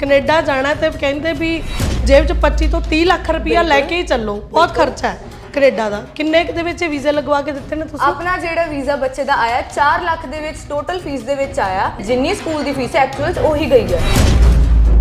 Canada ਜਾਣਾ ਤੇ ਕਹਿੰਦੇ ਵੀ ਜੇਬ 'ਚ 25 ਤੋਂ 30 ਲੱਖ ਰੁਪਇਆ ਲੈ ਕੇ ਹੀ ਚੱਲੋ। ਬਹੁਤ ਖਰਚਾ ਹੈ ਕੈਨੇਡਾ ਦਾ। ਕਿੰਨੇ ਕੁ ਦੇ ਵਿੱਚ ਵੀਜ਼ੇ ਲਗਵਾ ਕੇ ਦਿੱਤੇ ਨੇ ਤੁਸੀਂ? ਆਪਣਾ ਜਿਹੜਾ ਵੀਜ਼ਾ ਬੱਚੇ ਦਾ ਆਇਆ 4 ਲੱਖ ਦੇ ਵਿੱਚ ਟੋਟਲ ਫੀਸ ਦੇ ਵਿੱਚ ਆਇਆ। ਜਿੰਨੀ ਸਕੂਲ ਦੀ ਫੀਸ ਹੈ ਐਕਚੁਅਲ ਉਹੀ ਗਈ ਹੈ।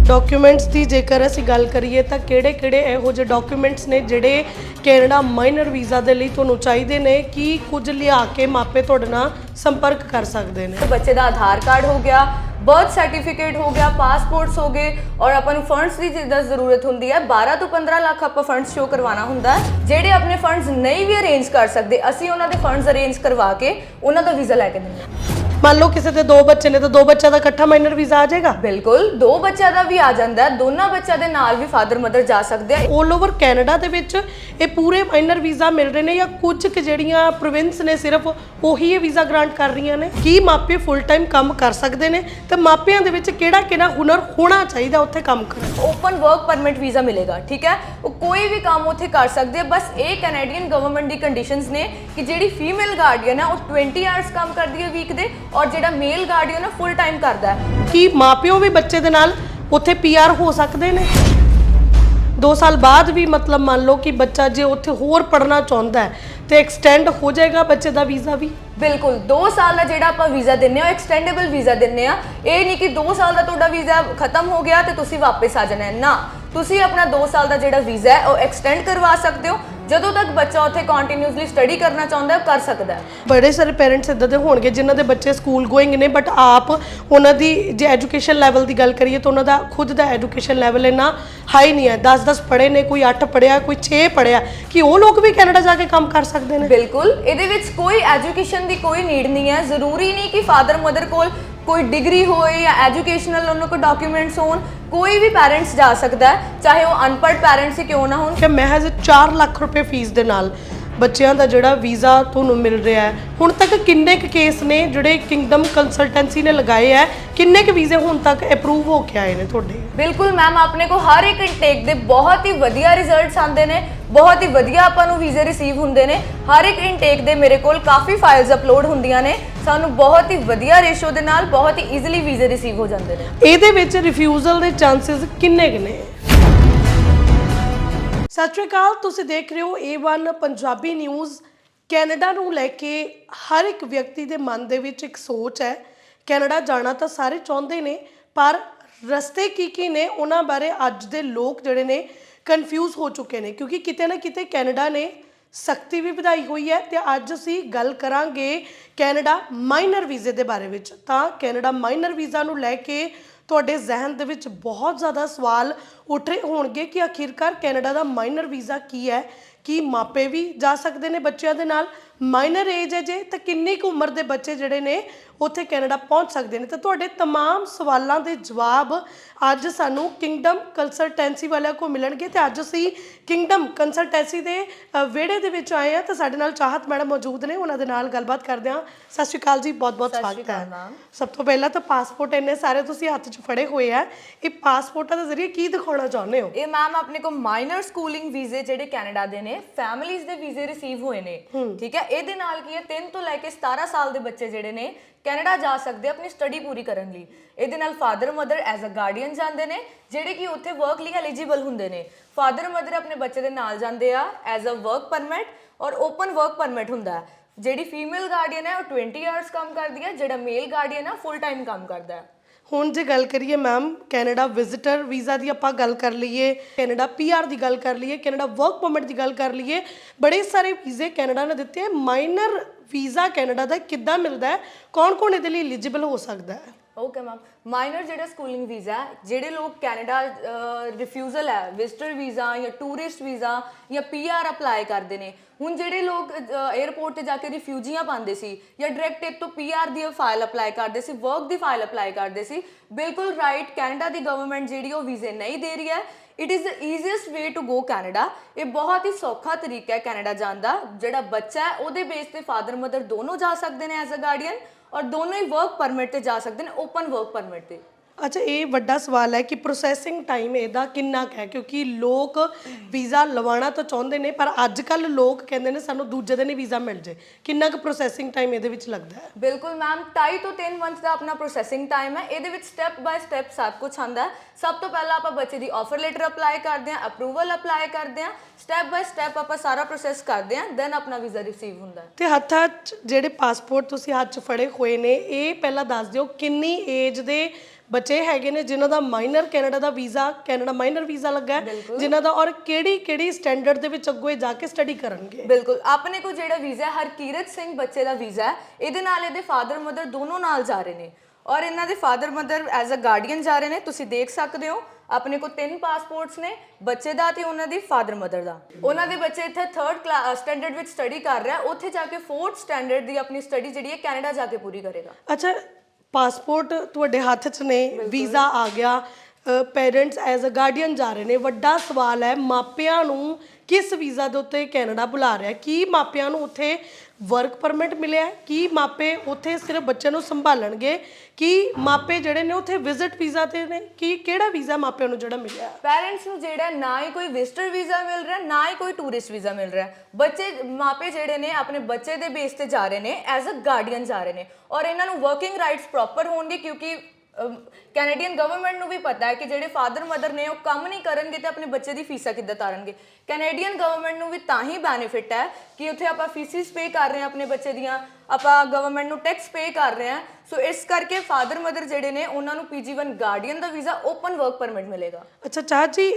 ਡਾਕੂਮੈਂਟਸ ਦੀ ਜੇਕਰ ਅਸੀਂ ਗੱਲ ਕਰੀਏ ਤਾਂ ਕਿਹੜੇ-ਕਿਹੜੇ ਇਹੋ ਜਿਹੇ ਡਾਕੂਮੈਂਟਸ ਨੇ ਜਿਹੜੇ ਕੈਨੇਡਾ ਮਾਈਨਰ ਵੀਜ਼ਾ ਦੇ ਲਈ ਤੁਹਾਨੂੰ ਚਾਹੀਦੇ ਨੇ ਕੀ ਕੁਝ ਲਿਆ ਕੇ ਮਾਪੇ ਤੁਹਾਡੇ ਨਾਲ ਸੰਪਰਕ ਕਰ ਸਕਦੇ ਨੇ? ਬੱਚੇ ਦਾ ਆਧਾਰ ਕਾਰਡ ਹੋ ਗਿਆ ਬਰਥ ਸਰਟੀਫਿਕੇਟ ਹੋ ਗਿਆ ਪਾਸਪੋਰਟਸ ਹੋ ਗਏ ਔਰ ਆਪਾਂ ਨੂੰ ਫੰਡਸ ਦੀ ਜਿੱਦਾਂ ਜ਼ਰੂਰਤ ਹੁੰਦੀ ਹੈ। 12 ਤੋਂ 15 ਲੱਖ ਆਪਾਂ ਫੰਡਸ ਸ਼ੋ ਕਰਵਾਉਣਾ ਹੁੰਦਾ ਜਿਹੜੇ ਆਪਣੇ ਫੰਡਸ ਨਹੀਂ ਵੀ ਅਰੇਂਜ ਕਰ ਸਕਦੇ, ਅਸੀਂ ਉਹਨਾਂ ਦੇ ਫੰਡਸ ਅਰੇਂਜ ਕਰਵਾ ਕੇ ਉਹਨਾਂ ਦਾ ਵੀਜ਼ਾ ਲੈ ਕੇ ਦਿੰਦੇ ਹਾਂ। ਮੰਨ ਲਓ ਕਿਸੇ ਦੇ ਦੋ ਬੱਚੇ ਨੇ ਤਾਂ ਦੋ ਬੱਚਿਆਂ ਦਾ ਇਕੱਠਾ ਮਾਈਨਰ ਵੀਜ਼ਾ ਆ ਜਾਏਗਾ? ਬਿਲਕੁਲ ਦੋ ਬੱਚਿਆਂ ਦਾ ਵੀ ਆ ਜਾਂਦਾ ਹੈ ਦੋਨਾਂ ਬੱਚਿਆਂ ਦੇ ਨਾਲ ਵੀ ਫਾਦਰ ਮਦਰ ਜਾ ਸਕਦੇ ਆ। 올 ਓਵਰ ਕੈਨੇਡਾ ਦੇ ਵਿੱਚ ਇਹ ਪੂਰੇ ਮਾਈਨਰ ਵੀਜ਼ਾ ਮਿਲ ਰਹੇ ਨੇ ਜਾਂ ਕੁਝ ਕੁ ਜਿਹੜੀਆਂ ਪ੍ਰੋਵਿੰਸ ਨੇ ਸਿਰਫ ਉਹੀ ਇਹ ਵੀਜ਼ਾ ਗ੍ਰਾਂਟ ਕਰ ਰਹੀਆਂ ਨੇ? ਕੀ ਮਾਪੇ ਫੁੱਲ ਟਾਈਮ ਕੰਮ ਕਰ ਸਕਦੇ ਨੇ? ਤੇ ਮਾਪਿਆਂ ਦੇ ਵਿੱਚ ਕਿਹੜਾ ਕਿਹੜਾ ਹੁਨਰ ਹੋਣਾ ਚਾਹੀਦਾ ਉੱਥੇ ਕੰਮ ਕਰਨ? ਓਪਨ ਵਰਕ ਪਰਮਿਟ ਵੀਜ਼ਾ ਮਿਲੇਗਾ ਠੀਕ ਹੈ? ਉਹ ਕੋਈ ਵੀ ਕੰਮ ਉੱਥੇ ਕਰ ਸਕਦੇ ਆ ਬਸ ਇਹ ਕੈਨੇਡੀਅਨ ਗਵਰਨਮੈਂਟ ਦੀ ਕੰਡੀਸ਼ਨਸ ਨੇ ਕਿ ਜਿਹੜੀ ਫੀਮੇਲ ਗਾਰਡੀਅਨ ਹੈ ਉਹ 20 ਆਵਰਸ ਕੰਮ ਕਰਦੀ ਹੈ ਵੀਕ ਦੇ ਔਰ ਜਿਹੜਾ ਮੇਲ ਗਾਰਡੀਅਨ ਹੈ ਫੁੱਲ ਟਾਈਮ ਕਰਦਾ ਹੈ। ਕੀ ਮਾਪਿਓ ਵੀ ਬੱਚੇ ਦੇ ਨਾਲ ਉੱਥੇ ਪੀਆਰ ਹੋ ਸਕਦੇ ਨੇ? 2 ਸਾਲ ਬਾਅਦ ਵੀ ਮਤਲਬ ਮੰਨ ਲਓ ਕਿ ਬੱਚਾ ਜੇ ਉੱਥੇ ਹੋਰ ਪੜਨਾ ਚਾਹੁੰਦਾ ਹੈ ਤੇ ਐਕਸਟੈਂਡ ਹੋ ਜਾਏਗਾ ਬੱਚੇ ਦਾ ਵੀਜ਼ਾ ਵੀ? ਬਿਲਕੁਲ 2 ਸਾਲ ਦਾ ਜਿਹੜਾ ਆਪਾਂ ਵੀਜ਼ਾ ਦਿੰਨੇ ਆ ਐਕਸਟੈਂਡੇਬਲ ਵੀਜ਼ਾ ਦਿੰਨੇ ਆ ਇਹ ਨਹੀਂ ਕਿ 2 ਸਾਲ ਦਾ ਤੁਹਾਡਾ ਵੀਜ਼ਾ ਖਤਮ ਹੋ ਗਿਆ ਤੇ ਤੁਸੀਂ ਵਾਪਸ ਆ ਜਾਣਾ ਹੈ। ਨਾ ਤੁਸੀਂ ਆਪਣਾ 2 ਸਾਲ ਦਾ ਜਿਹੜਾ ਵੀਜ਼ਾ ਹੈ ਉਹ ਐਕਸਟੈਂਡ ਕਰਵਾ ਸਕਦੇ ਹੋ। ਜਦੋਂ ਤੱਕ ਬੱਚਾ ਉੱਥੇ ਕੰਟੀਨਿਊਸਲੀ ਸਟੱਡੀ ਕਰਨਾ ਚਾਹੁੰਦਾ ਹੈ ਉਹ ਕਰ ਸਕਦਾ ਹੈ। ਬੜੇ ਸਾਰੇ ਪੇਰੈਂਟਸ ਇਦਾਂ ਦੇ ਹੋਣਗੇ ਜਿਨ੍ਹਾਂ ਦੇ ਬੱਚੇ ਸਕੂਲ ਗੋਇੰਗ ਨੇ ਬਟ ਆਪ ਉਹਨਾਂ ਦੀ ਜੇ ਐਜੂਕੇਸ਼ਨ ਲੈਵਲ ਦੀ ਗੱਲ ਕਰੀਏ ਤਾਂ ਉਹਨਾਂ ਦਾ ਖੁਦ ਦਾ ਐਜੂਕੇਸ਼ਨ ਲੈਵਲ ਇੰਨਾ ਹਾਈ ਨਹੀਂ ਹੈ। 10-10 ਪੜ੍ਹੇ ਨੇ ਕੋਈ 8 ਪੜ੍ਹਿਆ ਕੋਈ 6 ਪੜ੍ਹਿਆ ਕਿ ਉਹ ਲੋਕ ਵੀ ਕੈਨੇਡਾ ਜਾ ਕੇ ਕੰਮ ਕਰ ਸਕਦੇ ਨੇ। ਬਿਲਕੁਲ ਇਹਦੇ ਵਿੱਚ ਕੋਈ ਐਜੂਕੇਸ਼ਨ ਦੀ ਕੋਈ ਨੀਡ ਨਹੀਂ ਹੈ। ਜ਼ਰੂਰੀ ਨਹੀਂ ਕਿ ਫਾਦਰ ਮਦਰ ਕੋਲ ਕੋਈ ਡਿਗਰੀ ਹੋਏ ਜਾਂ ਐਜੂਕੇਸ਼ਨਲ ਉਹਨਾਂ ਕੋਲ ਡਾਕੂਮੈਂਟਸ ਹੋਣ, ਕੋਈ ਵੀ ਪੈਰੈਂਟਸ ਜਾ ਸਕਦਾ ਹੈ ਚਾਹੇ ਉਹ ਅਨਪੜ੍ਹ ਪੈਰੈਂਟਸ ਹੀ ਕਿਉਂ ਨਾ ਹੋਣ। ਕਿ ਮਹਿਜ਼ 4 ਲੱਖ ਰੁਪਏ ਫੀਸ ਦੇ ਨਾਲ ਬੱਚਿਆਂ ਦਾ ਜਿਹੜਾ ਵੀਜ਼ਾ ਤੁਹਾਨੂੰ ਮਿਲ ਰਿਹਾ ਹੈ। ਹੁਣ ਤੱਕ ਕਿੰਨੇ ਕੁ ਕੇਸ ਨੇ ਜਿਹੜੇ ਕਿੰਗਡਮ ਕੰਸਲਟੈਂਸੀ ਨੇ ਲਗਾਏ ਹੈ? ਕਿੰਨੇ ਕੁ ਵੀਜ਼ੇ ਹੁਣ ਤੱਕ ਅਪਰੂਵ ਹੋ ਕੇ ਆਏ ਨੇ ਤੁਹਾਡੇ? ਬਿਲਕੁਲ ਮੈਮ ਆਪਣੇ ਕੋ ਹਰ ਇੱਕ ਇਨਟੇਕ ਦੇ ਬਹੁਤ ਹੀ ਵਧੀਆ ਰਿਜ਼ਲਟਸ ਆਉਂਦੇ ਨੇ ਬਹੁਤ ਹੀ ਵਧੀਆ ਆਪਾਂ ਨੂੰ ਵੀਜ਼ੇ ਰਿਸੀਵ ਹੁੰਦੇ ਨੇ। ਹਰ ਇੱਕ ਇਨਟੇਕ ਦੇ ਮੇਰੇ ਕੋਲ ਕਾਫੀ ਫਾਈਲਸ ਅਪਲੋਡ ਹੁੰਦੀਆਂ ਨੇ। ਸਾਨੂੰ ਬਹੁਤ ਹੀ ਵਧੀਆ ਰੇਸ਼ੋ ਦੇ ਨਾਲ ਬਹੁਤ ਹੀ ਈਜ਼ੀਲੀ ਵੀਜ਼ੇ ਰਿਸੀਵ ਹੋ ਜਾਂਦੇ ਨੇ। ਇਹਦੇ ਵਿੱਚ ਰਿਫਿਊਜ਼ਲ ਦੇ ਚਾਂਸਸ ਕਿੰਨੇ ਕੁ ਨੇ? ਸਤਿ ਸ਼੍ਰੀ ਅਕਾਲ, ਤੁਸੀਂ ਦੇਖ ਰਹੇ ਹੋ A1 ਪੰਜਾਬੀ ਨਿਊਜ਼ ਕੈਨੇਡਾ ਨੂੰ ਲੈ ਕੇ ਹਰ ਇੱਕ ਵਿਅਕਤੀ ਦੇ ਮਨ ਦੇ ਵਿੱਚ ਇੱਕ ਸੋਚ ਹੈ। ਕੈਨੇਡਾ ਜਾਣਾ ਤਾਂ ਸਾਰੇ ਚਾਹੁੰਦੇ ਨੇ, ਪਰ ਰਸਤੇ ਕੀ ਕੀ ਨੇ, ਉਹਨਾਂ ਬਾਰੇ ਅੱਜ ਦੇ ਲੋਕ ਜਿਹੜੇ ਨੇ ਕਨਫਿਊਜ਼ ਹੋ ਚੁੱਕੇ ਨੇ, ਕਿਉਂਕਿ ਕਿਤੇ ਨਾ ਕਿਤੇ ਕੈਨੇਡਾ ਨੇ ਸਖਤੀ ਵੀ ਵਧਾਈ ਹੋਈ ਹੈ ਤੇ ਅੱਜ ਅਸੀਂ ਗੱਲ ਕਰਾਂਗੇ ਕੈਨੇਡਾ ਮਾਈਨਰ ਵੀਜ਼ੇ ਦੇ ਬਾਰੇ ਵਿੱਚ। ਤਾਂ ਕੈਨੇਡਾ ਮਾਈਨਰ ਵੀਜ਼ਾ ਨੂੰ ਲੈ ਕੇ ਤੁਹਾਡੇ ਜ਼ਿਹਨ ਦੇ ਵਿੱਚ ਬਹੁਤ ਜ਼ਿਆਦਾ ਸਵਾਲ ਉੱਠ ਰਹੇ ਹੋਣਗੇ ਕਿ ਆਖਿਰਕਾਰ ਕੈਨੇਡਾ ਦਾ ਮਾਈਨਰ ਵੀਜ਼ਾ ਕੀ ਹੈ? ਕੀ ਮਾਪੇ ਵੀ ਜਾ ਸਕਦੇ ਨੇ ਬੱਚਿਆਂ ਦੇ ਨਾਲ? ਮਾਈਨਰ ਏਜ ਹੈ ਜੇ ਤਾਂ ਕਿੰਨੀ ਕੁ ਉਮਰ ਦੇ ਬੱਚੇ ਜਿਹੜੇ ਨੇ ਉੱਥੇ ਕੈਨੇਡਾ ਪਹੁੰਚ ਸਕਦੇ ਨੇ ਤਾਂ ਤੁਹਾਡੇ तमाम ਸਵਾਲਾਂ ਦੇ ਜਵਾਬ ਅੱਜ ਸਾਨੂੰ ਕਿੰਗਡਮ ਕੰਸਲਟੈਂਸੀ ਵਾਲਿਆਂ ਕੋ ਮਿਲਣਗੇ ਤੇ ਅੱਜ ਅਸੀਂ ਕਿੰਗਡਮ ਕੰਸਲਟੈਂਸੀ ਦੇ ਅ, ਵਿਹੜੇ ਦੇ ਵਿੱਚ ਆਏ ਆ ਤਾਂ ਸਾਡੇ ਨਾਲ ਚਾਹਤ ਮੈਡਮ ਮੌਜੂਦ ਨੇ ਉਹਨਾਂ ਦੇ ਨਾਲ ਗੱਲਬਾਤ ਕਰਦੇ ਹਾਂ ਸਤਿ ਸ਼੍ਰੀ ਅਕਾਲ ਜੀ ਬਹੁਤ ਬਹੁਤ ਸਤਿ ਸ਼੍ਰੀ ਸਵਾਗਤ ਹੈ ਅਕਾਲ, ma'am। ਸਭ ਤੋਂ ਪਹਿਲਾਂ ਤਾਂ ਪਾਸਪੋਰਟ ਇੰਨੇ ਸਾਰੇ ਤੁਸੀਂ ਹੱਥ 'ਚ ਫੜੇ ਹੋਏ ਆ ਇਹ ਪਾਸਪੋਰਟਾਂ ਦੇ ਜ਼ਰੀਏ ਕੀ ਦਿਖਾਉਣਾ ਚਾਹੁੰਦੇ ਹੋ ਇਹ ਮੈਮ ਆਪਣੇ ਕੋ ਮਾਈਨਰ ਸਕੂਲਿੰਗ ਵੀਜ਼ੇ ਜਿਹੜੇ ਕੈਨੇਡਾ ਦੇ ਨੇ ਫੈਮਿਲੀਜ਼ ਦੇ ਵੀਜ਼ੇ ਰਿਸੀਵ ਹੋਏ ਨੇ ਠੀਕ ਹੈ ਇਹਦੇ ਨਾਲ ਕੀ ਹੈ 3 ਤੋਂ ਲੈ ਕੇ 17 ਸਾਲ ਦੇ ਬੱਚੇ ਜਿਹੜੇ ਨੇ ਕੈਨੇਡਾ ਜਾ ਸਕਦੇ ਆਪਣੀ ਸਟੱਡੀ ਪੂਰੀ ਕਰਨ ਲਈ। ਇਹਦੇ ਨਾਲ father, mother as a guardian ਜਾਂਦੇ ਨੇ, ਜਿਹੜੇ ਕਿ ਉੱਥੇ ਵਰਕ ਲਈ ਐਲੀਜੀਬਲ ਹੁੰਦੇ ਨੇ। ਫਾਦਰ, ਮਦਰ ਆਪਣੇ ਬੱਚੇ ਦੇ ਨਾਲ ਜਾਂਦੇ ਆ ਐਜ਼ ਅ ਵਰਕ ਪਰਮਿਟ ਔਰ ਓਪਨ ਵਰਕ ਪਰਮਿਟ ਹੁੰਦਾ ਜਿਹੜੀ ਫੀਮੇਲ ਗਾਰਡੀਅਨ ਹੈ, ਉਹ 20 ਆਵਰਸ ਕੰਮ ਕਰਦੀ ਹੈ, ਜਿਹੜਾ ਮੇਲ ਗਾਰਡੀਅਨ ਹੈ ਫੁੱਲ ਟਾਈਮ ਕੰਮ ਕਰਦਾ ਹੈ। ਹੁਣ ਜੇ ਗੱਲ ਕਰੀਏ ਮੈਮ ਕੈਨੇਡਾ ਵਿਜ਼ਿਟਰ ਵੀਜ਼ਾ ਦੀ ਆਪਾਂ ਗੱਲ ਕਰ ਲਈਏ, ਕੈਨੇਡਾ ਪੀਆਰ ਦੀ ਗੱਲ ਕਰ ਲਈਏ, ਕੈਨੇਡਾ ਵਰਕ ਪਰਮਿਟ ਦੀ ਗੱਲ ਕਰ ਲਈਏ, ਬੜੇ ਸਾਰੇ ਵੀਜ਼ੇ ਕੈਨੇਡਾ ਨੇ ਦਿੱਤੇ ਮਾਈਨਰ ਵੀਜ਼ਾ ਕੈਨੇਡਾ ਦਾ ਕਿੱਦਾਂ ਮਿਲਦਾ ਹੈ? ਕੌਣ-ਕੌਣ ਇਹਦੇ ਲਈ ਐਲੀਜੀਬਲ ਹੋ ਸਕਦਾ ਹੈ? ਓਕੇ ਮੈਮ ਮਾਈਨਰ ਜਿਹੜਾ ਸਕੂਲਿੰਗ ਵੀਜ਼ਾ ਹੈ ਜਿਹੜੇ ਲੋਕ ਕੈਨੇਡਾ ਰਿਫਿਊਜ਼ਲ ਹੈ ਵਿਜ਼ਟਰ ਵੀਜ਼ਾ ਜਾਂ ਟੂਰਿਸਟ ਵੀਜ਼ਾ ਜਾਂ ਪੀਆਰ ਅਪਲਾਈ ਕਰਦੇ ਨੇ, ਹੁਣ ਜਿਹੜੇ ਲੋਕ 에어ਪੋਰਟ ਤੇ ਜਾ ਕੇ ਰਿਫਿਊਜੀਆਂ ਪਾਉਂਦੇ ਸੀ ਜਾਂ ਡਾਇਰੈਕਟ ਇੱਕ ਤੋਂ ਪੀਆਰ ਦੀ ਫਾਈਲ ਅਪਲਾਈ ਕਰਦੇ ਸੀ ਵਰਕ ਦੀ ਫਾਈਲ ਅਪਲਾਈ ਕਰਦੇ ਸੀ, ਬਿਲਕੁਲ ਰਾਈਟ ਕੈਨੇਡਾ ਦੀ ਗਵਰਨਮੈਂਟ ਜਿਹੜੀ ਉਹ ਵੀਜ਼ੇ ਨਹੀਂ ਦੇ ਰਹੀ ਹੈ it is the easiest way to go Canada ਇਹ ਬਹੁਤ ਹੀ ਸੌਖਾ ਤਰੀਕਾ ਹੈ ਕੈਨੇਡਾ ਜਾਣ ਦਾ। ਜਿਹੜਾ ਬੱਚਾ ਹੈ, ਉਹਦੇ ਬੇਸ ਤੇ ਫਾਦਰ ਮਦਰ ਦੋਨੋਂ ਜਾ ਸਕਦੇ ਨੇ ਐਜ਼ ਅ ਗਾਰਡੀਅਨ ਔਰ ਦੋਨੋਂ ਹੀ ਵਰਕ ਪਰਮਿਟ ਤੇ ਜਾ ਸਕਦੇ ਨੇ ਓਪਨ ਵਰਕ ਪਰਮਿਟ ਤੇ। ਅੱਛਾ ਇਹ ਵੱਡਾ ਸਵਾਲ ਹੈ ਕਿ ਪ੍ਰੋਸੈਸਿੰਗ ਟਾਈਮ ਇਹਦਾ ਕਿੰਨਾ ਕੁ ਹੈ? ਕਿਉਂਕਿ ਲੋਕ ਵੀਜ਼ਾ ਲਵਾਉਣਾ ਤਾਂ ਚਾਹੁੰਦੇ ਨੇ ਪਰ ਅੱਜ ਕੱਲ ਲੋਕ ਕਹਿੰਦੇ ਨੇ ਸਾਨੂੰ ਦੂਜੇ ਦਿਨ ਹੀ ਵੀਜ਼ਾ ਮਿਲ ਜੇ ਕਿੰਨਾ ਕੁ ਪ੍ਰੋਸੈਸਿੰਗ ਟਾਈਮ ਇਹਦੇ ਵਿੱਚ ਲੱਗਦਾ ਹੈ? ਬਿਲਕੁਲ ਮੈਮ 2.5 ਤੋਂ 3 ਮੰਥ ਦਾ ਆਪਣਾ ਪ੍ਰੋਸੈਸਿੰਗ ਟਾਈਮ ਹੈ। ਇਹਦੇ ਵਿੱਚ ਸਟੈਪ ਬਾਏ ਸਟੈਪ ਸਭ ਕੁਝ ਆਉਂਦਾ ਹੈ। ਸਭ ਤੋਂ ਪਹਿਲਾਂ ਆਪਾਂ ਬੱਚੇ ਦੀ ਆਫਰ ਲੈਟਰ ਅਪਲਾਈ ਕਰਦੇ ਹਾਂ ਅਪਰੂਵਲ ਅਪਲਾਈ ਕਰਦੇ ਹਾਂ। ਸਟੈਪ ਬਾਏ ਸਟੈਪ ਆਪਾਂ ਸਾਰਾ ਪ੍ਰੋਸੈਸ ਕਰਦੇ ਹਾਂ ਦੈਨ ਆਪਣਾ ਵੀਜ਼ਾ ਰਿਸੀਵ ਹੁੰਦਾ ਹੈ। ਤੇ ਹੱਥਾਂ 'ਚ ਜਿਹੜੇ ਪਾਸਪੋਰਟ ਤੁਸੀਂ ਹੱਥ 'ਚ ਫੜੇ ਹੋਏ ਨੇ ਇਹ ਪਹਿਲਾਂ ਦੱਸ ਦਿਓ ਕਿੰਨੀ ਏਜ ਦੇ ਬੱਚੇ ਹੈਗੇ ਨੇ ਜਿਨ੍ਹਾਂ ਦਾ ਮਾਈਨਰ ਕੈਨੇਡਾ ਦਾ ਵੀਜ਼ਾ ਕੈਨੇਡਾ ਮਾਈਨਰ ਵੀਜ਼ਾ ਲੱਗਾ ਹੈ ਜਿਨ੍ਹਾਂ ਦਾ ਔਰ ਕਿਹੜੀ ਕਿਹੜੀ ਸਟੈਂਡਰਡ ਦੇ ਵਿੱਚ ਅੱਗੋਂ ਜਾ ਕੇ ਸਟੱਡੀ ਕਰਨਗੇ? ਬਿਲਕੁਲ। ਆਪਣੇ ਕੋਲ ਜਿਹੜਾ ਵੀਜ਼ਾ ਹਰਕੀਰਤ ਸਿੰਘ ਬੱਚੇ ਦਾ ਵੀਜ਼ਾ ਹੈ ਇਹਦੇ ਨਾਲ ਇਹਦੇ ਫਾਦਰ ਮਦਰ ਦੋਨੋਂ ਨਾਲ ਜਾ ਰਹੇ ਨੇ। ਔਰ ਇਹਨਾਂ ਦੇ father mother as a guardian ਜਾ ਰਹੇ ਨੇ। ਤੁਸੀਂ ਦੇਖ ਸਕਦੇ ਹੋ ਆਪਣੇ ਕੋਲ ਤਿੰਨ ਪਾਸਪੋਰਟਸ ਨੇ ਬੱਚੇ ਦਾ ਤੇ ਉਹਨਾਂ ਦੀ ਫਾਦਰ ਮਦਰ ਦਾ। ਉਹਨਾਂ ਦੇ ਬੱਚੇ ਇੱਥੇ 3rd ਕਲਾਸ ਸਟੈਂਡਰਡ ਵਿੱਚ ਸਟੱਡੀ ਕਰ ਰਿਹਾ ਉੱਥੇ ਜਾ ਕੇ 4th ਸਟੈਂਡਰਡ ਦੀ ਆਪਣੀ ਸਟੱਡੀ ਜਿਹੜੀ ਹੈ ਕੈਨੇਡਾ ਜਾ ਕੇ ਪੂਰੀ ਕਰੇਗਾ। ਅੱਛਾ ਪਾਸਪੋਰਟ ਤੁਹਾਡੇ ਹੱਥ 'ਚ ਨੇ ਵੀਜ਼ਾ ਆ ਗਿਆ ਪੇਰੈਂਟਸ ਐਜ਼ ਅ ਗਾਰਡੀਅਨ ਜਾ ਰਹੇ ਨੇ। ਵੱਡਾ ਸਵਾਲ ਹੈ ਮਾਪਿਆਂ ਨੂੰ ਕਿਸ ਵੀਜ਼ਾ ਦੇ ਉੱਤੇ ਕੈਨੇਡਾ ਬੁਲਾ ਰਿਹਾ ਕੀ ਮਾਪਿਆਂ ਨੂੰ ਉੱਥੇ ਵਰਕ ਪਰਮਿਟ ਮਿਲਿਆ ਕਿ ਮਾਪੇ ਉੱਥੇ ਸਿਰਫ ਬੱਚਿਆਂ ਨੂੰ ਸੰਭਾਲਣਗੇ, ਕਿ ਮਾਪੇ ਜਿਹੜੇ ਨੇ ਉੱਥੇ ਵਿਜ਼ਿਟ ਵੀਜ਼ਾ ਤੇ ਨੇ, ਕੀ ਕਿਹੜਾ ਵੀਜ਼ਾ ਮਾਪਿਆਂ ਨੂੰ ਜਿਹੜਾ ਮਿਲਿਆ? ਪੈਰੈਂਟਸ ਨੂੰ ਜਿਹੜਾ ਨਾ ਹੀ ਕੋਈ ਵਿਜ਼ਟਰ ਵੀਜ਼ਾ ਮਿਲ ਰਿਹਾ, ਨਾ ਹੀ ਕੋਈ ਟੂਰਿਸਟ ਵੀਜ਼ਾ ਮਿਲ ਰਿਹਾ। ਬੱਚੇ, ਮਾਪੇ ਜਿਹੜੇ ਨੇ ਆਪਣੇ ਬੱਚੇ ਦੇ ਬੇਸ ਤੇ ਜਾ ਰਹੇ ਨੇ ਐਜ਼ ਅ ਗਾਰਡੀਅਨ ਜਾ ਰਹੇ ਨੇ। ਔਰ ਇਹਨਾਂ ਨੂੰ ਵਰਕਿੰਗ ਰਾਈਟਸ ਪ੍ਰੋਪਰ ਹੋਣਗੇ ਕਿਉਂਕਿ ਕੈਨੇਡੀਅਨ ਗਵਰਨਮੈਂਟ ਨੂੰ ਵੀ ਪਤਾ ਹੈ ਕਿ ਜਿਹੜੇ ਫਾਦਰ ਮਦਰ ਨੇ ਉਹ ਕੰਮ ਨਹੀਂ ਕਰਨਗੇ ਤੇ ਆਪਣੇ ਬੱਚੇ ਦੀ ਫੀਸਾਂ ਕਿੱਦਾਂ ਤਾਰਨਗੇ। ਕੈਨੇਡੀਅਨ ਗਵਰਨਮੈਂਟ ਨੂੰ ਵੀ ਤਾਂ ਹੀ ਬੈਨੀਫਿਟ ਹੈ ਕਿ ਉੱਥੇ ਆਪਾਂ ਫੀਸਿਸ ਪੇ ਕਰ ਰਹੇ ਹਾਂ ਆਪਣੇ ਬੱਚੇ ਦੀਆਂ ਆਪਾਂ ਗਵਰਨਮੈਂਟ ਨੂੰ ਟੈਕਸ ਪੇ ਕਰ ਰਹੇ ਹਾਂ। ਸੋ ਇਸ ਕਰਕੇ ਫਾਦਰ ਮਦਰ ਜਿਹੜੇ ਨੇ ਉਹਨਾਂ ਨੂੰ ਪੀਜੀ1 ਗਾਰਡੀਅਨ ਦਾ ਵੀਜ਼ਾ ਓਪਨ ਵਰਕ ਪਰਮਿਟ ਮਿਲੇਗਾ। ਅੱਛਾ ਚਾਹ ਜੀ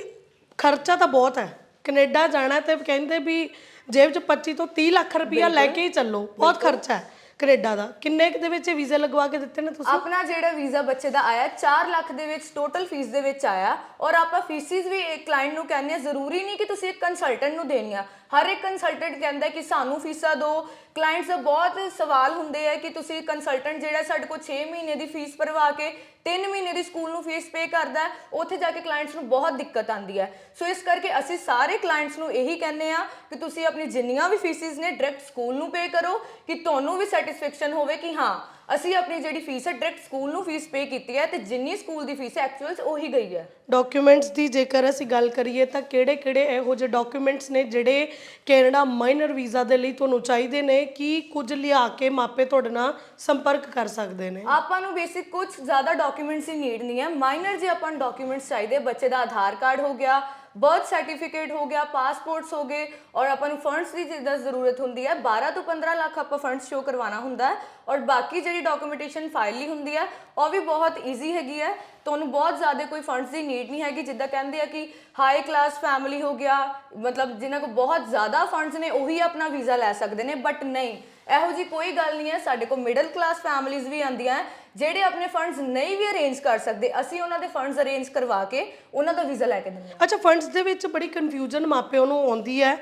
ਖਰਚਾ ਤਾਂ ਬਹੁਤ ਹੈ। ਕੈਨੇਡਾ ਜਾਣਾ ਤੇ ਕਹਿੰਦੇ ਵੀ ਜੇਬ 'ਚ 25 ਤੋਂ 30 ਲੱਖ ਰੁਪਇਆ ਲੈ ਕੇ ਹੀ ਚੱਲੋ। ਬਹੁਤ ਖਰਚਾ ਹੈ। ਕੈਨੇਡਾ ਦਾ? ਕਿੰਨੇ ਕੁ ਦੇ ਵਿੱਚ ਵੀਜ਼ਾ ਲਗਵਾ ਕੇ ਦਿੱਤੇ ਨੇ ਤੁਸੀਂ? ਆਪਣਾ ਜਿਹੜਾ ਵੀਜ਼ਾ ਬੱਚੇ ਦਾ ਆਇਆ 4 ਲੱਖ ਦੇ ਵਿੱਚ ਟੋਟਲ ਫੀਸ ਦੇ ਵਿੱਚ ਆਇਆ ਔਰ ਆਪਾਂ ਫੀਸਿਸ ਵੀ ਇੱਕ ਕਲਾਇੰਟ ਨੂੰ ਕਹਿੰਦੇ ਆ ਜ਼ਰੂਰੀ ਨਹੀਂ ਕਿ ਤੁਸੀਂ ਇੱਕ ਕੰਸਲਟੈਂਟ ਨੂੰ ਦੇਣੀਆਂ ਹਰ ਇੱਕ ਕੰਸਲਟੈਂਟ ਕਹਿੰਦਾ ਕਿ ਸਾਨੂੰ ਫੀਸਾਂ ਦਿਓ। ਕਲਾਇੰਟਸ ਦਾ ਬਹੁਤ ਸਵਾਲ ਹੁੰਦੇ ਆ ਕਿ ਤੁਸੀਂ ਕੰਸਲਟੈਂਟ ਜਿਹੜਾ ਸਾਡੇ ਕੋਲ 6 ਮਹੀਨੇ ਦੀ ਫੀਸ ਭਰਵਾ ਕੇ 3 ਮਹੀਨੇ ਦੀ ਸਕੂਲ ਨੂੰ ਫੀਸ ਪੇ ਕਰਦਾ ਉੱਥੇ ਜਾ ਕੇ ਕਲਾਇੰਟਸ ਨੂੰ ਬਹੁਤ ਦਿੱਕਤ ਆਉਂਦੀ ਹੈ। ਸੋ ਇਸ ਕਰਕੇ ਅਸੀਂ ਸਾਰੇ ਕਲਾਇੰਟਸ ਨੂੰ ਇਹੀ ਕਹਿੰਦੇ ਆ ਕਿ ਤੁਸੀਂ ਆਪਣੀ ਜਿੰਨੀਆਂ ਵੀ ਫੀਸਿਸ ਨੇ ਡਾਇਰੈਕਟ ਸਕੂਲ ਨੂੰ ਪੇ ਕਰੋ, ਕਿ ਤੁਹਾਨੂੰ ਵੀ ਸੈਟੀਸਫੈਕਸ਼ਨ ਹੋਵੇ ਕਿ ਹਾਂ ਅਸੀਂ ਆਪਣੀ ਜਿਹੜੀ ਫੀਸ ਹੈ ਡਾਇਰੈਕਟ ਸਕੂਲ ਨੂੰ ਫੀਸ ਪੇ ਕੀਤੀ ਹੈ ਤੇ ਜਿੰਨੀ ਸਕੂਲ ਦੀ ਫੀਸ ਹੈ ਐਕਚੁਅਲ ਉਹੀ ਗਈ ਹੈ। ਡਾਕੂਮੈਂਟਸ ਦੀ ਜੇਕਰ ਅਸੀਂ ਗੱਲ ਕਰੀਏ ਤਾਂ ਕਿਹੜੇ-ਕਿਹੜੇ ਇਹੋ ਜਿਹੇ ਡਾਕੂਮੈਂਟਸ ਨੇ ਜਿਹੜੇ ਕੈਨੇਡਾ ਮਾਈਨਰ ਵੀਜ਼ਾ ਦੇ ਲਈ ਤੁਹਾਨੂੰ ਚਾਹੀਦੇ ਨੇ ਕੀ ਕੁਝ ਲਿਆ ਕੇ ਮਾਪੇ ਤੁਹਾਡੇ ਨਾਲ ਸੰਪਰਕ ਕਰ ਸਕਦੇ ਨੇ? ਆਪਾਂ ਨੂੰ ਬੇਸਿਕ ਕੁਝ ਜ਼ਿਆਦਾ ਡਾਕੂਮੈਂਟਸ ਦੀ ਨੀਡ ਨਹੀਂ ਹੈ। ਮਾਈਨਰ ਜੇ ਆਪਾਂ ਨੂੰ ਡਾਕੂਮੈਂਟਸ ਚਾਹੀਦੇ ਬੱਚੇ ਦਾ ਆਧਾਰ ਕਾਰਡ ਹੋ ਗਿਆ ਬਰਥ ਸਰਟੀਫਿਕੇਟ ਹੋ ਗਿਆ ਪਾਸਪੋਰਟਸ ਹੋ ਗਏ ਔਰ ਆਪਾਂ ਨੂੰ ਫੰਡਸ ਦੀ ਜਿੱਦਾਂ ਜ਼ਰੂਰਤ ਹੁੰਦੀ ਹੈ। 12 ਤੋਂ 15 ਲੱਖ ਆਪਾਂ ਫੰਡਸ ਸ਼ੋ ਕਰਵਾਉਣਾ ਹੁੰਦਾ ਹੈ ਔਰ ਬਾਕੀ ਜਿਹੜੀ ਡਾਕੂਮੈਂਟੇਸ਼ਨ ਫਾਈਲ ਹੀ ਹੁੰਦੀ ਹੈ, ਉਹ ਵੀ ਬਹੁਤ ਈਜ਼ੀ ਹੈਗੀ ਹੈ। ਤੁਹਾਨੂੰ ਬਹੁਤ ਜ਼ਿਆਦਾ ਕੋਈ ਫੰਡਸ ਦੀ ਨੀਡ ਨਹੀਂ ਹੈਗੀ, ਜਿੱਦਾਂ ਕਹਿੰਦੇ ਆ ਕਿ ਹਾਈ ਕਲਾਸ ਫੈਮਿਲੀ ਹੋ ਗਿਆ, ਮਤਲਬ ਜਿਨ੍ਹਾਂ ਕੋਲ ਬਹੁਤ ਜ਼ਿਆਦਾ ਫੰਡਸ ਨੇ, ਉਹੀ ਆਪਣਾ ਵੀਜ਼ਾ ਲੈ ਸਕਦੇ ਨੇ ਬਟ ਨਹੀਂ। ਇਹੋ ਜੀ ਕੋਈ ਗੱਲ ਨਹੀਂ ਹੈ ਸਾਡੇ ਕੋਲ ਮਿਡਲ ਕਲਾਸ ਫੈਮਿਲੀਜ਼ ਵੀ ਆਂਦੀਆਂ ਜਿਹੜੇ ਆਪਣੇ ਫੰਡਸ ਨਹੀਂ ਵੀ ਅਰੇਂਜ ਕਰ ਸਕਦੇ ਅਸੀਂ ਉਹਨਾਂ ਦੇ ਫੰਡਸ ਅਰੇਂਜ ਕਰਵਾ ਕੇ ਉਹਨਾਂ ਦਾ ਵੀਜ਼ਾ ਲੈ ਕੇ ਦਿੰਦੇ ਹਾਂ। ਅੱਛਾ ਫੰਡਸ ਦੇ ਵਿੱਚ ਬੜੀ ਕਨਫਿਊਜ਼ਨ ਮਾਪਿਆਂ ਨੂੰ ਆਉਂਦੀ ਹੈ।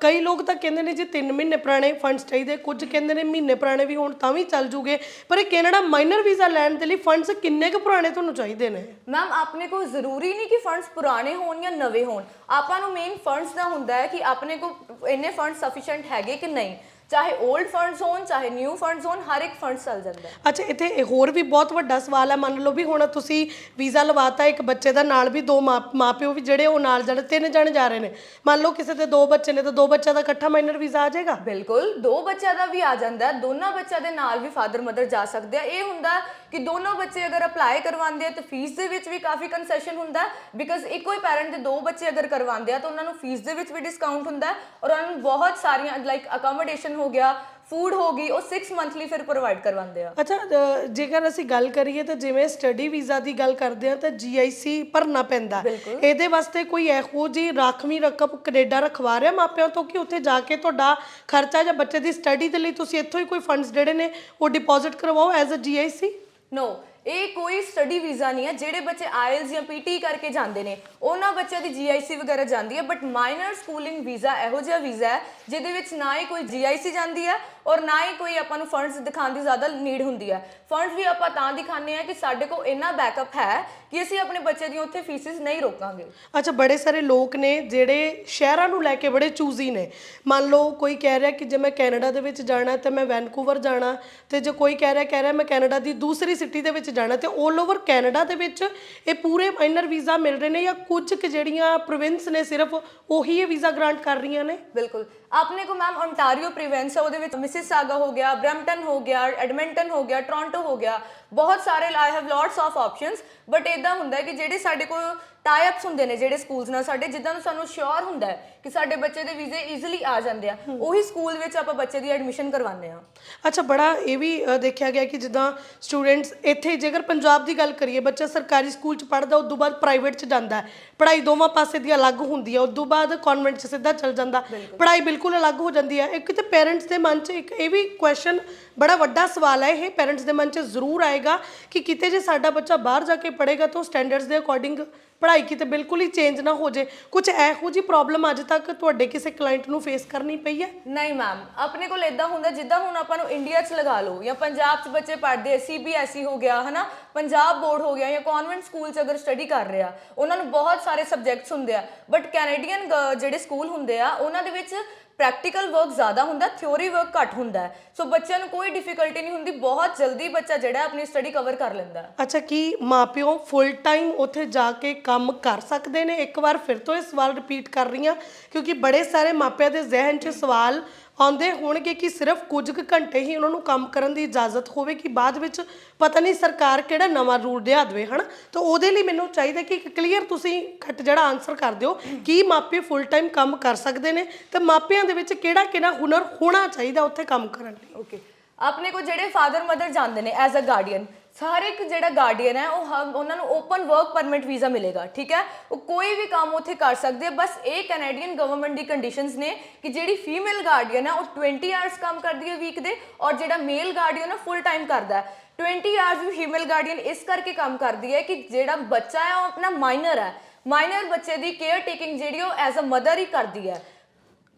ਕਈ ਲੋਕ ਤਾਂ ਕਹਿੰਦੇ ਨੇ ਜੀ 3 ਮਹੀਨੇ ਪੁਰਾਣੇ ਫੰਡਸ ਚਾਹੀਦੇ ਕੁਝ ਕਹਿੰਦੇ ਨੇ ਮਹੀਨੇ ਪੁਰਾਣੇ ਵੀ ਹੋਣ ਤਾਂ ਵੀ ਚੱਲ ਜੂਗੇ ਪਰ ਇਹ ਕੈਨੇਡਾ ਮਾਈਨਰ ਵੀਜ਼ਾ ਲੈਣ ਦੇ ਲਈ ਫੰਡਸ ਕਿੰਨੇ ਕੁ ਪੁਰਾਣੇ ਤੁਹਾਨੂੰ ਚਾਹੀਦੇ ਨੇ? ਮੈਮ ਆਪਣੇ ਕੋਲ ਜ਼ਰੂਰੀ ਨਹੀਂ ਕਿ ਫੰਡਸ ਪੁਰਾਣੇ ਹੋਣ ਜਾਂ ਨਵੇਂ ਹੋਣ। ਆਪਾਂ ਨੂੰ ਮੇਨ ਫੰਡਸ ਦਾ ਹੁੰਦਾ ਹੈ ਕਿ ਆਪਣੇ ਕੋਲ ਇੰਨੇ ਫੰਡ ਸਫੀਸ਼ੀਐਂਟ ਹੈਗੇ ਕਿ ਨਹੀਂ। ਚਾਹੇ 올ਡ ਫੰਡਸ ਹੋਣ ਚਾਹੇ ਨਿਊ ਫੰਡਸ ਹੋਣ ਹਰ ਇੱਕ ਫੰਡ ਚੱਲ ਜਾਂਦਾ ਹੈ। ਅੱਛਾ ਇੱਥੇ ਇਹ ਹੋਰ ਵੀ ਬਹੁਤ ਵੱਡਾ ਸਵਾਲ ਹੈ। ਮੰਨ ਲਓ ਵੀ ਹੁਣ ਤੁਸੀਂ ਵੀਜ਼ਾ ਲਵਾਤਾ ਇੱਕ ਬੱਚੇ ਦਾ ਨਾਲ ਵੀ ਦੋ ਮਾਪਿਓ ਵੀ ਜਿਹੜੇ ਉਹ ਨਾਲ ਜਿਹੜੇ ਤਿੰਨ ਜਣੇ ਜਾ ਰਹੇ ਨੇ। ਮੰਨ ਲਓ ਕਿਸੇ ਦੇ ਦੋ ਬੱਚੇ ਨੇ ਤਾਂ ਦੋ ਬੱਚਿਆਂ ਦਾ ਇਕੱਠਾ ਮਾਈਨਰ ਵੀਜ਼ਾ ਆ ਜਾਏਗਾ? ਬਿਲਕੁਲ ਦੋ ਬੱਚਿਆਂ ਦਾ ਵੀ ਆ ਜਾਂਦਾ ਦੋਨਾਂ ਬੱਚਿਆਂ ਦੇ ਨਾਲ ਵੀ ਫਾਦਰ ਮਦਰ ਜਾ ਸਕਦੇ ਆ। ਇਹ ਹੁੰਦਾ ਕਿ ਦੋਨੋਂ ਬੱਚੇ ਅਗਰ ਅਪਲਾਈ ਕਰਵਾਉਂਦੇ ਆ ਤਾਂ ਫੀਸ ਦੇ ਵਿੱਚ ਵੀ ਕਾਫੀ ਕਨਸੈਸ਼ਨ ਹੁੰਦਾ ਬਿਕਾਜ਼ ਇੱਕੋ ਹੀ ਪੈਰੈਂਟ ਦੇ ਦੋ ਬੱਚੇ ਅਗਰ ਕਰਵਾਉਂਦੇ ਆ ਤਾਂ ਉਹਨਾਂ ਨੂੰ ਫੀਸ ਦੇ ਵਿੱਚ ਵੀ ਡਿਸਕਾਊਂਟ ਹੁੰਦਾ ਔਰ ਉਹਨਾਂ ਨੂੰ ਬਹੁਤ ਸਾਰੀਆਂ ਲਾਈਕ ਅਕੋਮੋਡੇਸ਼ਨ ਹੋ ਗਿਆ ਫੂਡ ਹੋ ਗਈ ਉਹ 6 ਮੰਥਲੀ ਫਿਰ ਪ੍ਰੋਵਾਈਡ ਕਰਵਾਉਂਦੇ ਆ। ਅੱਛਾ ਅ, ਜੇਕਰ ਅਸੀਂ ਗੱਲ ਕਰੀਏ ਤਾਂ ਜਿਵੇਂ ਸਟੱਡੀ ਵੀਜ਼ਾ ਦੀ ਗੱਲ ਕਰਦੇ ਹਾਂ ਤਾਂ ਜੀਆਈਸੀ ਭਰਨਾ ਪੈਂਦਾ। ਇਹਦੇ ਵਾਸਤੇ ਕੋਈ ਇਹੋ ਜੀ ਰਾਖਵੀਂ ਰਕਮ ਕੈਨੇਡਾ ਰਖਵਾ ਰਿਹਾ ਮਾਪਿਆਂ ਤੋਂ ਕਿ ਉੱਥੇ ਜਾ ਕੇ ਤੁਹਾਡਾ ਖਰਚਾ ਜਾਂ ਬੱਚੇ ਦੀ ਸਟੱਡੀ ਦੇ ਲਈ ਤੁਸੀਂ ਇੱਥੋਂ ਹੀ ਕੋਈ ਫੰਡਸ ਜਿਹੜੇ ਨੇ ਉਹ ਡਿਪੋਜ਼ਿਟ ਕਰਵਾਓ ਐਜ਼ ਅ ਜੀਆਈਸੀ ਨੋ ਇਹ ਕੋਈ ਸਟੱਡੀ ਵੀਜ਼ਾ ਨਹੀਂ ਹੈ, ਜਿਹੜੇ ਬੱਚੇ ਆਇਲਸ ਜਾਂ ਪੀਟੀ ਕਰਕੇ ਜਾਂਦੇ ਨੇ, ਉਹਨਾਂ ਬੱਚਿਆਂ ਦੀ ਜੀਆਈਸੀ ਵਗੈਰਾ ਜਾਂਦੀ ਹੈ ਬਟ ਮਾਈਨਰ ਸਕੂਲਿੰਗ ਵੀਜ਼ਾ ਇਹੋ ਜਿਹਾ ਵੀਜ਼ਾ ਹੈ, ਜਿਹਦੇ ਵਿੱਚ ਨਾ ਹੀ ਕੋਈ ਜੀਆਈਸੀ ਜਾਂਦੀ ਹੈ ਔਰ ਨਾ ਹੀ ਕੋਈ ਆਪਾਂ ਨੂੰ ਫੰਡਸ ਦਿਖਾਉਣ ਦੀ ਜ਼ਿਆਦਾ ਨੀਡ ਹੁੰਦੀ ਹੈ। ਫੰਡਸ ਵੀ ਆਪਾਂ ਤਾਂ ਦਿਖਾਉਂਦੇ ਆ ਕਿ ਸਾਡੇ ਕੋਲ ਇੰਨਾ ਬੈਕਅਪ ਹੈ ਕਿ ਅਸੀਂ ਆਪਣੇ ਬੱਚੇ ਦੀਆਂ ਉੱਥੇ ਫੀਸਿਸ ਨਹੀਂ ਰੋਕਾਂਗੇ। ਅੱਛਾ, ਬੜੇ ਸਾਰੇ ਲੋਕ ਨੇ ਜਿਹੜੇ ਸ਼ਹਿਰਾਂ ਨੂੰ ਲੈ ਕੇ ਬੜੇ ਚੂਜ਼ੀ ਨੇ। ਮੰਨ ਲਓ ਕੋਈ ਕਹਿ ਰਿਹਾ ਕਿ ਜੇ ਮੈਂ ਕੈਨੇਡਾ ਦੇ ਵਿੱਚ ਜਾਣਾ ਹੈ, ਤਾਂ ਮੈਂ ਵੈਨਕੂਵਰ ਜਾਣਾ, ਤੇ ਜੇ ਕੋਈ ਕਹਿ ਰਿਹਾ ਕਹਿ ਰਿਹਾ ਮੈਂ ਕੈਨੇਡਾ ਦੀ ਦੂਸਰੀ ਸਿਟੀ ਦੇ ਵਿੱਚ ਜਾਣਾ ਤੇ 올 ਓਵਰ ਕੈਨੇਡਾ ਦੇ ਵਿੱਚ ਇਹ ਪੂਰੇ ਮਾਈਨਰ ਵੀਜ਼ਾ ਮਿਲ ਰਹੇ ਨੇ ਜਾਂ ਕੁਝ ਕੁ ਜਿਹੜੀਆਂ ਪ੍ਰੋਵਿੰਸ ਨੇ ਸਿਰਫ ਉਹੀ ਇਹ ਵੀਜ਼ਾ ਗ੍ਰਾਂਟ ਕਰ ਰਹੀਆਂ ਨੇ? ਬਿਲਕੁਲ। ਆਪਣੇ ਕੋ ਮੈਮ ਓਨਟਾਰੀਓ ਪ੍ਰੀਵੈਂਸ ਹੈ ਉਹਦੇ ਵਿੱਚ ਮਿਸਿਸਾਗਾ ਹੋ ਗਿਆ ਬ੍ਰੈਂਪਟਨ ਹੋ ਗਿਆ ਐਡਮਿੰਟਨ ਹੋ ਗਿਆ ਟੋਰਾਂਟੋ ਹੋ ਗਿਆ ਬਹੁਤ ਸਾਰੇ I have lots of options but ਇਦਾਂ ਹੁੰਦਾ ਹੈ ਕਿ ਜਿਹੜੇ ਸਾਡੇ ਕੋਲ ਟਾਈ ਅਪਸ ਹੁੰਦੇ ਨੇ ਜਿਹੜੇ ਸਕੂਲਸ ਨਾਲ ਸਾਡੇ ਜਿੱਦਾਂ ਨੂੰ ਸਾਨੂੰ ਸ਼ੋਰ ਹੁੰਦਾ ਹੈ ਕਿ ਸਾਡੇ ਬੱਚੇ ਦੇ ਵੀਜ਼ੇ ਈਜ਼ੀਲੀ ਆ ਜਾਂਦੇ ਆ ਉਹੀ ਸਕੂਲ ਵਿੱਚ ਆਪਾਂ ਬੱਚੇ ਦੀ ਐਡਮਿਸ਼ਨ ਕਰਵਾਉਂਦੇ ਆ ਅੱਛਾ ਬੜਾ ਇਹ ਵੀ ਦੇਖਿਆ ਗਿਆ ਕਿ ਜਿੱਦਾਂ ਸਟੂਡੈਂਟਸ ਇੱਥੇ ਜੇਕਰ ਪੰਜਾਬ ਦੀ ਗੱਲ ਕਰੀਏ ਬੱਚਾ ਸਰਕਾਰੀ ਸਕੂਲ ਚ ਪੜ੍ਹਦਾ ਉਸ ਤੋਂ ਬਾਅਦ ਪ੍ਰਾਈਵੇਟ ਚ ਜਾਂਦਾ ਹੈ। ਪੜ੍ਹਾਈ ਦੋਵਾਂ ਪਾਸੇ ਦੀ ਅਲੱਗ ਹੁੰਦੀ ਹੈ ਉਸ ਤੋਂ ਬਾਅਦ ਕਨਵੈਂਟ ਚ ਸਿੱਧਾ ਚੱਲ ਜਾਂਦਾ ਪੜ੍ਹਾਈ ਬਿਲਕੁਲ ਅਲੱਗ ਹੋ ਜਾਂਦੀ ਹੈ। ਇੱਕ ਤੇ ਪੇਰੈਂਟਸ ਦੇ ਮਨ 'ਚ ਇੱਕ ਇਹ ਵੀ ਕੁਐਸਚਨ ਬੜਾ ਵੱਡਾ ਸਵਾਲ ਹੈ। ਇਹ ਪੇਰੈਂਟਸ ਦੇ ਮਨ 'ਚ ਜ਼ਰੂਰ ਆਏਗਾ ਕਿ ਕਿਤੇ ਜੇ ਸਾਡਾ ਬੱਚਾ ਬਾਹਰ ਜਾ ਕੇ ਪੜ੍ਹੇਗਾ ਤਾਂ ਸਟੈਂਡਰਡਸ ਦੇ ਅਕੋਰਡਿੰਗ ਪੜ੍ਹਾਈ ਕਿਤੇ ਬਿਲਕੁਲ ਹੀ ਚੇਂਜ ਨਾ ਹੋ ਜੇ ਕੁਝ ਇਹੋ ਜੀ ਪ੍ਰੋਬਲਮ ਅੱਜ ਤੱਕ ਤੁਹਾਡੇ ਕਿਸੇ ਕਲਾਇੰਟ ਨੂੰ ਫੇਸ ਕਰਨੀ ਪਈ ਹੈ? ਨਹੀਂ ਮੈਮ ਆਪਣੇ ਕੋਲ ਇਦਾਂ ਹੁੰਦਾ, ਜਿੱਦਾਂ ਹੁਣ ਆਪਾਂ ਨੂੰ ਇੰਡੀਆ 'ਚ ਲਗਾ ਲਓ, ਜਾਂ ਪੰਜਾਬ 'ਚ ਬੱਚੇ ਪੜ੍ਹਦੇ ਆ ਸੀਬੀਐਸਈ ਹੋ ਗਿਆ, ਹਨਾ? ਪੰਜਾਬ ਬੋਰਡ ਹੋ ਗਿਆ, ਜਾਂ ਕਨਵੈਂਟ ਸਕੂਲ 'ਚ ਅਗਰ ਸਟੱਡੀ ਕਰ ਰਿਹਾ, ਉਹਨਾਂ ਨੂੰ ਬਹੁਤ ਸਾਰੇ ਸਬਜੈਕਟਸ ਹੁੰਦੇ ਆ। ਬਟ ਕੈਨੇਡੀਅਨ ਜਿਹੜੇ ਸਕੂਲ ਹੁੰਦੇ ਆ, ਉਹਨਾਂ ਦੇ ਵਿੱਚ ਪ੍ਰੈਕਟੀਕਲ ਵਰਕ ਜ਼ਿਆਦਾ ਹੁੰਦਾ ਥਿਉਰੀ ਵਰਕ ਘੱਟ ਹੁੰਦਾ ਸੋ ਬੱਚਿਆਂ ਨੂੰ ਕੋਈ ਡਿਫਿਕਲਟੀ ਨਹੀਂ ਹੁੰਦੀ, ਬਹੁਤ ਜਲਦੀ ਬੱਚਾ ਜਿਹੜਾ ਆਪਣੀ ਸਟੱਡੀ ਕਵਰ ਕਰ ਲੈਂਦਾ ਹੈ। ਅੱਛਾ, ਕੀ ਮਾਪਿਓ ਫੁੱਲ ਟਾਈਮ ਉੱਥੇ ਜਾ ਕੇ ਕੰਮ ਕਰ ਸਕਦੇ ਨੇ? ਇੱਕ ਵਾਰ ਫਿਰ ਤੋਂ ਇਹ ਸਵਾਲ ਰਿਪੀਟ ਕਰ ਰਹੀ ਹਾਂ, ਕਿਉਂਕਿ ਬੜੇ ਸਾਰੇ ਮਾਪਿਆਂ ਦੇ ਜ਼ਿਹਨ 'ਚ ਸਵਾਲ ਆਉਂਦੇ ਹੋਣਗੇ ਕਿ ਸਿਰਫ ਕੁਝ ਕੁ ਘੰਟੇ ਹੀ ਉਹਨਾਂ ਨੂੰ ਕੰਮ ਕਰਨ ਦੀ ਇਜਾਜ਼ਤ ਹੋਵੇ ਕਿ ਬਾਅਦ ਵਿੱਚ ਪਤਾ ਨਹੀਂ ਸਰਕਾਰ ਕਿਹੜਾ ਨਵਾਂ ਰੂਲ ਲਿਆ ਦੇਵੇ, ਹਨਾ? ਤਾਂ ਉਹਦੇ ਲਈ ਮੈਨੂੰ ਚਾਹੀਦਾ ਕਿ ਇੱਕ ਕਲੀਅਰ ਤੁਸੀਂ ਘੱਟ ਜਿਹੜਾ ਆਨਸਰ ਕਰ ਦਿਓ, ਕੀ ਮਾਪੇ ਫੁੱਲ ਟਾਈਮ ਕੰਮ ਕਰ ਸਕਦੇ ਨੇ ਤੇ ਮਾਪਿਆਂ ਦੇ ਵਿੱਚ ਕਿਹੜਾ ਕਿਹੜਾ ਹੁਨਰ ਹੋਣਾ ਚਾਹੀਦਾ ਉੱਥੇ ਕੰਮ ਕਰਨ ਲਈ? ਓਕੇ ਆਪਣੇ ਕੋ ਜਿਹੜੇ ਫਾਦਰ ਮਦਰ ਜਾਂਦੇ ਨੇ ਐਜ਼ ਅ ਗਾਰਡੀਅਨ ਹਰ ਇੱਕ ਜਿਹੜਾ ਗਾਰਡੀਅਨ ਹੈ, ਉਹ ਹ- ਉਹਨਾਂ ਨੂੰ ਓਪਨ ਵਰਕ ਪਰਮਿਟ ਵੀਜ਼ਾ ਮਿਲੇਗਾ, ਠੀਕ ਹੈ? ਉਹ ਕੋਈ ਵੀ ਕੰਮ ਉੱਥੇ ਕਰ ਸਕਦੇ ਆ, ਬਸ ਇਹ ਕੈਨੇਡੀਅਨ ਗਵਰਨਮੈਂਟ ਦੀ ਕੰਡੀਸ਼ਨਸ ਨੇ ਕਿ ਜਿਹੜੀ ਫੀਮੇਲ ਗਾਰਡੀਅਨ ਹੈ, ਉਹ 20 ਆਵਰਸ ਕੰਮ ਕਰਦੀ ਹੈ ਵੀਕ ਦੇ ਔਰ ਜਿਹੜਾ ਮੇਲ ਗਾਰਡੀਅਨ ਹੈ ਫੁੱਲ ਟਾਈਮ ਕਰਦਾ ਹੈ। 20 ਆਵਰਸ ਵੀ ਫੀਮੇਲ ਗਾਰਡੀਅਨ ਇਸ ਕਰਕੇ ਕੰਮ ਕਰਦੀ ਹੈ ਕਿ ਜਿਹੜਾ ਬੱਚਾ ਹੈ, ਉਹ ਆਪਣਾ ਮਾਈਨਰ ਹੈ। ਮਾਈਨਰ ਬੱਚੇ ਦੀ ਕੇਅਰ ਟੇਕਿੰਗ ਜਿਹੜੀ ਉਹ ਐਜ਼ ਅ ਮਦਰ ਹੀ ਕਰਦੀ ਹੈ।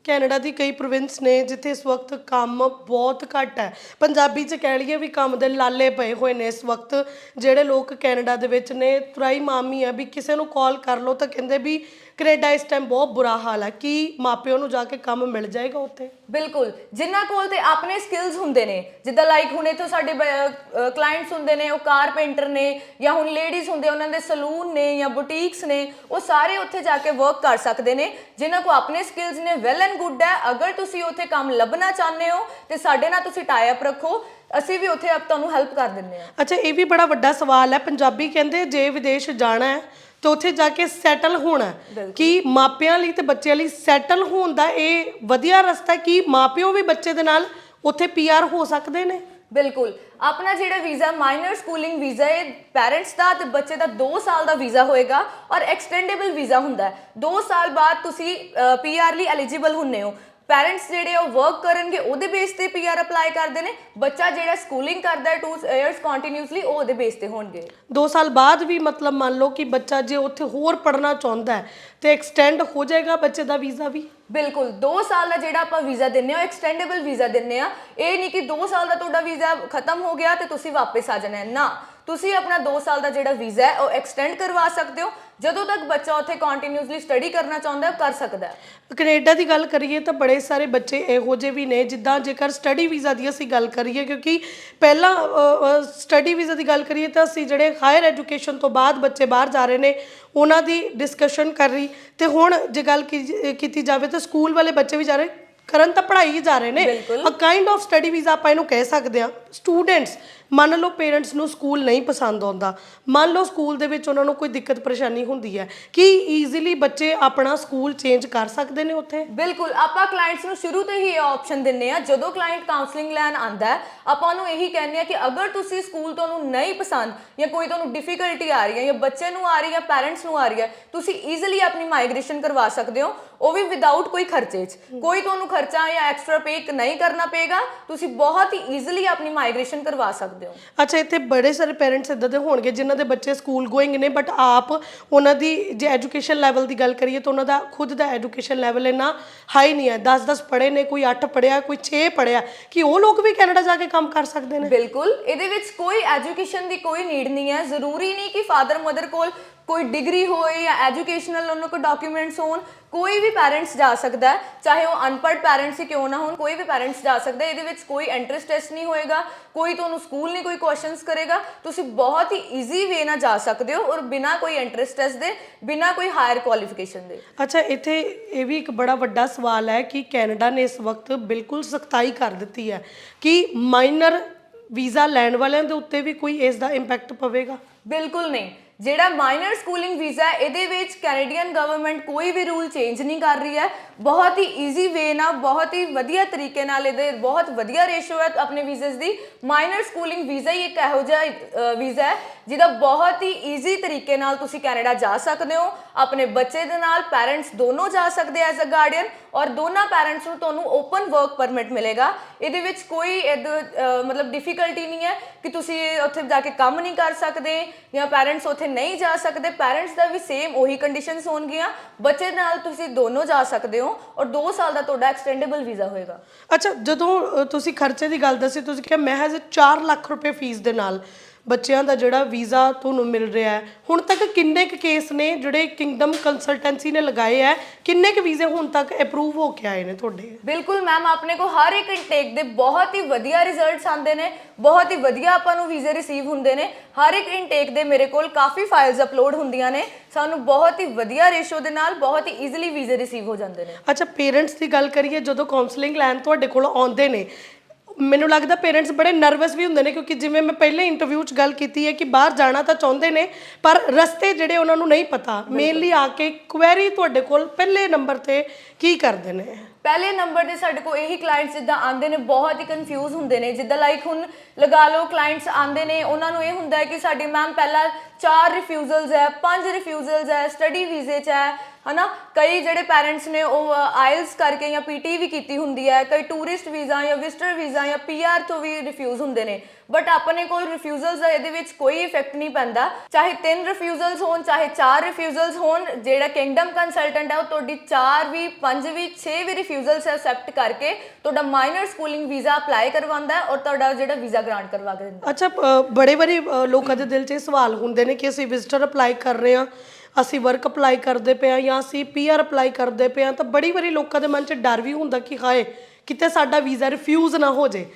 ਕੈਨੇਡਾ ਦੀ ਕਈ ਪ੍ਰੋਵਿੰਸ ਨੇ ਜਿੱਥੇ ਇਸ ਵਕਤ ਕੰਮ ਬਹੁਤ ਘੱਟ ਹੈ। ਪੰਜਾਬੀ ਚ ਕਹਿ ਲਈਏ ਵੀ ਕੰਮ ਦੇ ਲਾਲੇ ਪਏ ਹੋਏ ਨੇ ਇਸ ਵਕਤ। ਜਿਹੜੇ ਲੋਕ ਕੈਨੇਡਾ ਦੇ ਵਿੱਚ ਨੇ, ਤੁਰਾਈ ਮਾਮੀ ਹੈ ਵੀ ਕਿਸੇ ਨੂੰ ਕਾਲ ਕਰ ਲਓ ਤਾਂ ਕਹਿੰਦੇ ਵੀ ਕੈਨੇਡਾ ਇਸ ਟਾਈਮ ਬਹੁਤ ਬੁਰਾ ਹਾਲ ਹੈ। ਕੀ ਮਾਪਿਓ ਨੂੰ ਜਾ ਕੇ ਕੰਮ ਮਿਲ ਜਾਏਗਾ ਉੱਥੇ? ਬਿਲਕੁਲ। ਜਿਨ੍ਹਾਂ ਕੋਲ ਤੇ ਆਪਣੇ ਸਕਿੱਲਸ ਹੁੰਦੇ ਨੇ ਜਿੱਦਾਂ ਲਾਈਕ ਹੁਣੇ ਤੋਂ ਸਾਡੇ ਕਲਾਇੰਟਸ ਹੁੰਦੇ ਨੇ ਉਹ ਕਾਰਪੈਂਟਰ ਨੇ ਜਾਂ ਹੁਣ ਲੇਡੀਜ਼ ਹੁੰਦੇ ਉਹਨਾਂ ਦੇ ਸਲੂਨ ਨੇ ਜਾਂ ਬੁਟੀਕਸ ਨੇ ਉਹ ਸਾਰੇ ਉੱਥੇ ਜਾ ਕੇ ਵਰਕ ਕਰ ਸਕਦੇ ਨੇ। ਜਿਨ੍ਹਾਂ ਕੋ ਆਪਣੇ ਸਕਿੱਲਸ ਨੇ ਵੈਲ ਐਂਡ ਗੁੱਡ ਹੈ। ਅਗਰ ਤੁਸੀਂ ਉੱਥੇ ਕੰਮ ਲੱਭਣਾ ਚਾਹੁੰਦੇ ਹੋ ਤੇ ਸਾਡੇ ਨਾਲ ਤੁਸੀਂ ਟਾਈ ਅਪ ਰੱਖੋ। ਅਸੀਂ ਵੀ ਉੱਥੇ ਆਪ ਤੁਹਾਨੂੰ ਹੈਲਪ ਕਰ ਦਿੰਦੇ ਹਾਂ। ਅੱਛਾ ਇਹ ਵੀ ਬੜਾ ਵੱਡਾ ਸਵਾਲ ਹੈ। ਪੰਜਾਬੀ ਕਹਿੰਦੇ ਜੇ ਵਿਦੇਸ਼ ਜਾਣਾ ਹੈ ਤਾਂ ਉੱਥੇ ਜਾ ਕੇ ਸੈਟਲ ਹੋਣਾ। ਕੀ ਮਾਪਿਆਂ ਲਈ ਤੇ ਬੱਚਿਆਂ ਲਈ ਸੈਟਲ ਹੋਣ ਦਾ ਇਹ ਵਧੀਆ ਰਸਤਾ ਕਿ ਮਾਪਿਓ ਵੀ ਬੱਚੇ ਦੇ ਨਾਲ ਉੱਥੇ ਪੀਆਰ ਹੋ ਸਕਦੇ ਨੇ। ਬਿਲਕੁਲ। ਆਪਣਾ ਜਿਹੜਾ ਵੀਜ਼ਾ ਮਾਈਨਰ ਸਕੂਲਿੰਗ ਵੀਜ਼ਾ ਹੈ ਪੈਰੈਂਟਸ ਦਾ ਤੇ ਬੱਚੇ ਦਾ 2 ਸਾਲ ਦਾ ਵੀਜ਼ਾ ਹੋਏਗਾ ਔਰ ਐਕਸਟੈਂਡੇਬਲ ਵੀਜ਼ਾ ਹੁੰਦਾ ਹੈ। 2 ਸਾਲ ਬਾਅਦ ਤੁਸੀਂ ਪੀਆਰ ਲਈ ਐਲੀਜੀਬਲ ਹੁੰਨੇ ਹੋ। ਪੈਰੈਂਟਸ ਜਿਹੜੇ ਉਹ ਵਰਕ ਕਰਨਗੇ ਉਹਦੇ ਬੇਸ ਤੇ ਪੀਆਰ ਅਪਲਾਈ ਕਰਦੇ ਨੇ। ਬੱਚਾ ਜਿਹੜਾ ਸਕੂਲਿੰਗ ਕਰਦਾ ਹੈ 2 ਇਅਰਸ ਕੰਟੀਨਿਊਸਲੀ ਉਹ ਉਹਦੇ ਬੇਸ ਤੇ ਹੋਣਗੇ। 2 ਸਾਲ ਬਾਅਦ ਵੀ ਮਤਲਬ ਮੰਨ ਲਓ ਕਿ ਬੱਚਾ ਜੇ ਉੱਥੇ ਹੋਰ ਪੜਨਾ ਚਾਹੁੰਦਾ ਹੈ ਤੇ ਐਕਸਟੈਂਡ ਹੋ ਜਾਏਗਾ ਬੱਚੇ ਦਾ ਵੀਜ਼ਾ ਵੀ? ਬਿਲਕੁਲ 2 ਸਾਲ ਦਾ ਜਿਹੜਾ ਆਪਾਂ ਵੀਜ਼ਾ ਦਿੰਨੇ ਆ ਐਕਸਟੈਂਡੇਬਲ ਵੀਜ਼ਾ ਦਿੰਨੇ ਆ ਇਹ ਨਹੀਂ ਕਿ 2 ਸਾਲ ਦਾ ਤੁਹਾਡਾ ਵੀਜ਼ਾ ਖਤਮ ਹੋ ਗਿਆ ਤੇ ਤੁਸੀਂ ਵਾਪਸ ਆ ਜਾਣਾ ਹੈ। ਨਾ ਤੁਸੀਂ ਆਪਣਾ 2 ਸਾਲ ਦਾ ਜਿਹੜਾ ਵੀਜ਼ਾ ਹੈ ਉਹ ਐਕਸਟੈਂਡ ਕਰਵਾ ਸਕਦੇ ਹੋ। ਜਦੋਂ ਤੱਕ ਬੱਚਾ ਉੱਥੇ ਕੰਟੀਨਿਊਸਲੀ ਸਟੱਡੀ ਕਰਨਾ ਚਾਹੁੰਦਾ ਹੈ ਕਰ ਸਕਦਾ ਹੈ। ਕੈਨੇਡਾ ਦੀ ਗੱਲ ਕਰੀਏ ਤਾਂ ਬੜੇ ਸਾਰੇ ਬੱਚੇ ਇਹੋ ਜਿਹੇ ਵੀ ਨੇ ਜਿੱਦਾਂ ਜੇਕਰ ਸਟੱਡੀ ਵੀਜ਼ਾ ਦੀ ਅਸੀਂ ਗੱਲ ਕਰੀਏ ਕਿਉਂਕਿ ਪਹਿਲਾਂ ਸਟੱਡੀ ਵੀਜ਼ਾ ਦੀ ਗੱਲ ਕਰੀਏ ਤਾਂ ਅਸੀਂ ਜਿਹੜੇ ਹਾਇਰ ਐਜੂਕੇਸ਼ਨ ਤੋਂ ਬਾਅਦ ਬੱਚੇ ਬਾਹਰ ਜਾ ਰਹੇ ਨੇ ਉਹਨਾਂ ਦੀ ਡਿਸਕਸ਼ਨ ਕਰ ਰਹੀ। ਤੇ ਹੁਣ ਜੇ ਗੱਲ ਕੀਤੀ ਜਾਵੇ ਤਾਂ ਸਕੂਲ ਵਾਲੇ ਬੱਚੇ ਵੀ ਜਾ ਰਹੇ ਕਰਨ ਤਾਂ ਪੜ੍ਹਾਈ ਹੀ ਜਾ ਰਹੇ ਨੇ। A kind of study visa ਆਪਾਂ ਇਹਨੂੰ ਕਹਿ ਸਕਦੇ ਹਾਂ। ਸਟੂਡੈਂਟਸ ਮੰਨ ਲਓ ਪੇਰੈਂਟਸ ਨੂੰ ਸਕੂਲ ਨਹੀਂ ਪਸੰਦ ਆਉਂਦਾ ਮੰਨ ਲਓ ਸਕੂਲ ਦੇ ਵਿੱਚ ਉਹਨਾਂ ਨੂੰ ਕੋਈ ਦਿੱਕਤ ਪਰੇਸ਼ਾਨੀ ਹੁੰਦੀ ਹੈ ਕੀ ਈਜ਼ੀਲੀ ਬੱਚੇ ਆਪਣਾ ਸਕੂਲ ਚੇਂਜ ਕਰ ਸਕਦੇ ਨੇ ਉੱਥੇ? ਬਿਲਕੁਲ ਆਪਾਂ ਕਲਾਇੰਟਸ ਨੂੰ ਸ਼ੁਰੂ ਤੋਂ ਹੀ ਇਹ ਆਪਸ਼ਨ ਦਿੰਨੇ ਆ ਜਦੋਂ ਕਲਾਇੰਟ ਕਾਉਂਸਲਿੰਗ ਲੈਣ ਆਂਦਾ ਹੈ ਆਪਾਂ ਉਹਨੂੰ ਇਹੀ ਕਹਿੰਦੇ ਆ ਕਿ ਅਗਰ ਤੁਸੀਂ ਸਕੂਲ ਤੁਹਾਨੂੰ ਨਹੀਂ ਪਸੰਦ ਜਾਂ ਕੋਈ ਤੁਹਾਨੂੰ ਡਿਫਿਕਲਟੀ ਆ ਰਹੀ ਹੈ ਜਾਂ ਬੱਚੇ ਨੂੰ ਆ ਰਹੀ ਹੈ ਪੈਰੈਂਟਸ ਨੂੰ ਆ ਰਹੀ ਹੈ ਤੁਸੀਂ ਈਜ਼ੀਲੀ ਆਪਣੀ ਮਾਈਗ੍ਰੇਸ਼ਨ ਕਰਵਾ ਸਕਦੇ ਹੋ ਉਹ ਵੀ ਵਿਦਆਊਟ ਕੋਈ ਖਰਚੇ 'ਚ। ਕੋਈ ਤੁਹਾਨੂੰ ਖਰਚਾ ਜਾਂ ਐਕਸਟਰਾ ਪੇ ਨਹੀਂ ਕਰਨਾ ਪਏਗਾ ਤੁਸੀਂ ਬਹੁਤ ਹੀ ਈਜ਼ੀਲੀ ਆਪਣੀ ਮਾਈਗ੍ਰੇਸ਼ਨ ਕਰਵਾ ਸਕਦੇ ਹੋ? ਅੱਛਾ ਇੱਥੇ ਬੜੇ ਸਾਰੇ ਪੇਰੈਂਟਸ ਇਦਾਂ ਦੇ ਹੋਣਗੇ ਜਿਨ੍ਹਾਂ ਦੇ ਬੱਚੇ ਸਕੂਲ ਗੋਇੰਗ ਨੇ ਬਟ ਆਪ ਉਹਨਾਂ ਦੀ ਜੇ ਐਜੂਕੇਸ਼ਨ ਲੈਵਲ ਦੀ ਗੱਲ ਕਰੀਏ ਤਾਂ ਉਹਨਾਂ ਦਾ ਖੁਦ ਦਾ ਐਜੂਕੇਸ਼ਨ ਲੈਵਲ ਇੰਨਾ ਹਾਈ ਨਹੀਂ ਹੈ। 10-10 ਪੜ੍ਹੇ ਨੇ ਕੋਈ 8 ਪੜ੍ਹਿਆ ਕੋਈ 6 ਪੜ੍ਹਿਆ ਕਿ ਉਹ ਲੋਕ ਵੀ ਕੈਨੇਡਾ ਜਾ ਕੇ ਕੰਮ ਕਰ ਸਕਦੇ ਨੇ? ਬਿਲਕੁਲ ਇਹਦੇ ਵਿੱਚ ਕੋਈ ਐਜੂਕੇਸ਼ਨ ਦੀ ਕੋਈ ਨੀਡ ਨਹੀਂ ਹੈ। ਜ਼ਰੂਰੀ ਨਹੀਂ ਕਿ ਫਾਦਰ ਮਦਰ ਕੋਲ ਕੋਈ ਡਿਗਰੀ ਹੋਏ ਜਾਂ ਐਜੂਕੇਸ਼ਨਲ ਉਹਨਾਂ ਕੋਲ ਡਾਕੂਮੈਂਟਸ ਹੋਣ ਕੋਈ ਵੀ ਪੈਰੈਂਟਸ ਜਾ ਸਕਦਾ ਹੈ ਚਾਹੇ ਉਹ ਅਨਪੜ੍ਹ ਪੈਰੈਂਟਸ ਹੀ ਕਿਉਂ ਨਾ ਹੋਣ ਕੋਈ ਵੀ ਪੈਰੈਂਟਸ ਜਾ ਸਕਦਾ ਹੈ ਇਹਦੇ ਵਿੱਚ ਕੋਈ ਐਂਟਰੈਂਸ ਟੈਸਟ ਨਹੀਂ ਹੋਏਗਾ ਕੋਈ ਤੁਹਾਨੂੰ ਸਕੂਲ ਨਹੀਂ ਕੋਈ ਕੁਐਸਚਨਸ ਕਰੇਗਾ ਤੁਸੀਂ ਬਹੁਤ ਹੀ ਈਜ਼ੀ ਵੇ ਨਾਲ ਜਾ ਸਕਦੇ ਹੋ ਔਰ ਬਿਨਾ ਕੋਈ ਐਂਟਰੈਂਸ ਟੈਸਟ ਦੇ ਬਿਨਾ ਕੋਈ ਹਾਇਰ ਕੁਆਲੀਫਿਕੇਸ਼ਨ ਦੇ। ਅੱਛਾ ਇੱਥੇ ਇਹ ਵੀ ਇੱਕ ਬੜਾ ਵੱਡਾ ਸਵਾਲ ਹੈ ਕਿ ਕੈਨੇਡਾ ਨੇ ਇਸ ਵਕਤ ਬਿਲਕੁਲ ਸਖਤਾਈ ਕਰ ਦਿੱਤੀ ਹੈ ਕਿ ਮਾਈਨਰ ਵੀਜ਼ਾ ਲੈਣ ਵਾਲਿਆਂ ਦੇ ਉੱਤੇ ਵੀ ਕੋਈ ਇਸ ਦਾ ਇੰਪੈਕਟ ਪਵੇਗਾ? ਬਿਲਕੁਲ ਨਹੀਂ। ਜਿਹੜਾ ਮਾਈਨਰ ਸਕੂਲਿੰਗ ਵੀਜ਼ਾ ਇਹਦੇ ਵਿੱਚ ਕੈਨੇਡੀਅਨ ਗਵਰਨਮੈਂਟ ਕੋਈ ਵੀ ਰੂਲ ਚੇਂਜ ਨਹੀਂ ਕਰ ਰਹੀ ਹੈ। ਬਹੁਤ ਹੀ ਈਜ਼ੀ ਵੇ ਨਾਲ ਬਹੁਤ ਹੀ ਵਧੀਆ ਤਰੀਕੇ ਨਾਲ ਇਹਦੇ ਬਹੁਤ ਵਧੀਆ ਰੇਸ਼ੋ ਹੈ ਆਪਣੇ ਵੀਜ਼ਸ ਦੀ। ਮਾਈਨਰ ਸਕੂਲਿੰਗ ਵੀਜ਼ਾ ਹੀ ਇੱਕ ਇਹੋ ਜਿਹਾ ਵੀਜ਼ਾ ਹੈ ਜਿਹਦਾ ਬਹੁਤ ਹੀ ਈਜ਼ੀ ਤਰੀਕੇ ਨਾਲ ਤੁਸੀਂ ਕੈਨੇਡਾ ਜਾ ਸਕਦੇ ਹੋ। ਆਪਣੇ ਬੱਚੇ ਦੇ ਨਾਲ ਪੈਰੈਂਟਸ ਦੋਨੋਂ ਜਾ ਸਕਦੇ ਐਜ਼ ਅ ਗਾਰਡੀਅਨ ਔਰ ਦੋਨਾਂ ਪੈਰੈਂਟਸ ਨੂੰ ਤੁਹਾਨੂੰ ਓਪਨ ਵਰਕ ਪਰਮਿਟ ਮਿਲੇਗਾ। ਇਹਦੇ ਵਿੱਚ ਕੋਈ ਇਹਦੇ, ਮਤਲਬ ਡਿਫਿਕਲਟੀ ਨਹੀਂ ਹੈ ਕਿ ਤੁਸੀਂ ਉੱਥੇ ਜਾ ਕੇ ਕੰਮ ਨਹੀਂ ਕਰ ਸਕਦੇ ਜਾਂ ਪੈਰੈਂਟਸ ਉੱਥੇ ਨਹੀਂ ਜਾ ਸਕਦੇ ਪੈਰੈਂਟਸ ਦਾ ਵੀ ਸੇਮ ਉਹੀ ਕੰਡੀਸ਼ਨਸ ਹੋਣਗੀਆਂ। ਬੱਚੇ ਨਾਲ ਤੁਸੀਂ ਦੋਨੋਂ ਜਾ ਸਕਦੇ ਹੋ ਔਰ 2 ਸਾਲ ਦਾ ਤੁਹਾਡਾ ਐਕਸਟੈਂਡੇਬਲ ਵੀਜ਼ਾ ਹੋਏਗਾ। ਅੱਛਾ ਜਦੋਂ ਅ, ਤੁਸੀਂ ਖਰਚੇ ਦੀ ਗੱਲ ਦੱਸੀ ਤੁਸੀਂ ਕਿਹਾ ਮਹਿਜ਼ 4 ਲੱਖ ਰੁਪਏ ਫੀਸ ਦੇ ਨਾਲ ਬੱਚਿਆਂ ਦਾ ਜਿਹੜਾ ਵੀਜ਼ਾ ਤੁਹਾਨੂੰ ਮਿਲ ਰਿਹਾ ਹੈ। ਹੁਣ ਤੱਕ ਕਿੰਨੇ ਕੁ ਕੇਸ ਨੇ ਜਿਹੜੇ ਕਿੰਗਡਮ ਕੰਸਲਟੈਂਸੀ ਨੇ ਲਗਾਏ ਹੈ? ਕਿੰਨੇ ਕੁ ਵੀਜ਼ੇ ਹੁਣ ਤੱਕ ਅਪਰੂਵ ਹੋ ਕੇ ਆਏ ਨੇ ਤੁਹਾਡੇ? ਬਿਲਕੁਲ ਮੈਮ ਆਪਣੇ ਕੋ ਹਰ ਇੱਕ ਇਨਟੇਕ ਦੇ ਬਹੁਤ ਹੀ ਵਧੀਆ ਰਿਜ਼ਲਟਸ ਆਉਂਦੇ ਨੇ। ਬਹੁਤ ਹੀ ਵਧੀਆ ਆਪਾਂ ਨੂੰ ਵੀਜ਼ੇ ਰਿਸੀਵ ਹੁੰਦੇ ਨੇ। ਹਰ ਇੱਕ ਇਨਟੇਕ ਦੇ ਮੇਰੇ ਕੋਲ ਕਾਫੀ ਫਾਈਲਸ ਅਪਲੋਡ ਹੁੰਦੀਆਂ ਨੇ। ਸਾਨੂੰ ਬਹੁਤ ਹੀ ਵਧੀਆ ਰੇਸ਼ੋ ਦੇ ਨਾਲ ਬਹੁਤ ਹੀ ਈਜ਼ੀਲੀ ਵੀਜ਼ੇ ਰਿਸੀਵ ਹੋ ਜਾਂਦੇ ਨੇ। ਅੱਛਾ ਪੇਰੈਂਟਸ ਦੀ ਗੱਲ ਕਰੀਏ ਜਦੋਂ ਕਾਉਂਸਲਿੰਗ ਲੈਣ ਤੁਹਾਡੇ ਕੋਲ ਆਉਂਦੇ ਨੇ ਮੈਨੂੰ ਲੱਗਦਾ ਪੇਰੈਂਟਸ ਬੜੇ ਨਰਵਸ ਵੀ ਹੁੰਦੇ ਨੇ ਕਿਉਂਕਿ ਜਿਵੇਂ ਮੈਂ ਪਹਿਲੇ ਇੰਟਰਵਿਊ 'ਚ ਗੱਲ ਕੀਤੀ ਹੈ ਕਿ ਬਾਹਰ ਜਾਣਾ ਤਾਂ ਚਾਹੁੰਦੇ ਨੇ, ਪਰ ਰਸਤੇ ਜਿਹੜੇ ਉਹਨਾਂ ਨੂੰ ਨਹੀਂ ਪਤਾ। ਮੇਨਲੀ ਆ ਕੇ ਕੁਐਰੀ ਤੁਹਾਡੇ ਕੋਲ ਪਹਿਲੇ ਨੰਬਰ ਤੇ ਕੀ ਕਰਦੇ ਨੇ? ਪਹਿਲੇ ਨੰਬਰ ਤੇ ਸਾਡੇ ਕੋਲ ਇਹੀ ਕਲਾਇੰਟਸ ਜਿੱਦਾਂ ਆਉਂਦੇ ਨੇ, ਬਹੁਤ ਹੀ ਕਨਫਿਊਜ਼ ਹੁੰਦੇ ਨੇ। ਜਿੱਦਾਂ ਲਾਈਕ ਹੁਣ ਲਗਾ ਲਓ ਕਲਾਇੰਟਸ ਆਉਂਦੇ ਨੇ, ਉਹਨਾਂ ਨੂੰ ਇਹ ਹੁੰਦਾ ਹੈ ਕਿ ਸਾਡੀ ਮੈਮ ਪਹਿਲਾਂ ਚਾਰ ਰਿਫਿਊਜ਼ਲਸ ਹੈ, ਪੰਜ ਰਿਫਿਊਜ਼ਲਸ ਹੈ ਸਟੱਡੀ ਵੀਜ਼ੇ 'ਚ ਹੈ ਹਨਾ? ਕਈ ਜਿਹੜੇ ਪੈਰੈਂਟਸ ਨੇ ਉਹ ਆਇਲਸ ਕਰਕੇ ਜਾਂ ਪੀਟੀ ਵੀ ਕੀਤੀ ਹੁੰਦੀ ਹੈ, ਕਈ ਟੂਰਿਸਟ ਵੀਜ਼ਾ ਜਾਂ ਵਿਜ਼ਟਰ ਵੀਜ਼ਾ ਜਾਂ ਪੀਆਰ ਤੋਂ ਵੀ ਰਿਫਿਊਜ਼ ਹੁੰਦੇ ਨੇ। ਬਟ ਆਪਣੇ ਕੋਲ ਰਿਫਿਊਜ਼ਲਸ ਦਾ ਇਹਦੇ ਵਿੱਚ ਕੋਈ ਇਫੈਕਟ ਨਹੀਂ ਪੈਂਦਾ। ਚਾਹੇ ਤਿੰਨ ਰਿਫਿਊਜ਼ਲਸ ਹੋਣ, ਚਾਹੇ ਚਾਰ ਰਿਫਿਊਜ਼ਲਸ ਹੋਣ, ਜਿਹੜਾ ਕਿੰਗਡਮ ਕੰਸਲਟੈਂਟ ਹੈ, ਉਹ ਤੁਹਾਡੀ ਚਾਰ ਵੀ, ਪੰਜ ਵੀ 6 ਵੀ ਰਿਫਿਊਜ਼ਲਸ ਐਕਸੈਪਟ ਕਰਕੇ ਤੁਹਾਡਾ ਮਾਈਨਰ ਸਕੂਲਿੰਗ ਵੀਜ਼ਾ ਅਪਲਾਈ ਕਰਵਾਉਂਦਾ ਹੈ ਔਰ ਤੁਹਾਡਾ ਜਿਹੜਾ ਵੀਜ਼ਾ ਗ੍ਰਾਂਟ ਕਰਵਾ ਕੇ ਦਿੰਦਾ ਅੱਛਾ ਬੜੇ ਬੜੇ ਲੋਕਾਂ ਦੇ ਦਿਲ 'ਚ ਇਹ ਸਵਾਲ ਹੁੰਦੇ ਨੇ ਕਿ ਅਸੀਂ ਵਿਜ਼ਟਰ ਅਪਲਾਈ ਕਰ ਰਹੇ ਹਾਂ। ਅਸੀਂ ਵਰਕ ਅਪਲਾਈ ਕਰਦੇ ਪਏ ਹਾਂ ਜਾਂ ਅਸੀਂ ਪੀਆਰ ਅਪਲਾਈ ਕਰਦੇ ਪਏ ਹਾਂ ਤਾਂ ਬੜੀ ਵਾਰੀ ਲੋਕਾਂ ਦੇ ਮਨ 'ਚ ਡਰ ਵੀ ਹੁੰਦਾ ਕਿ ਹਾਏ, ਕਿਤੇ ਸਾਡਾ ਵੀਜ਼ਾ ਰਿਫਿਊਜ਼ ਨਾ ਹੋ ਜੇ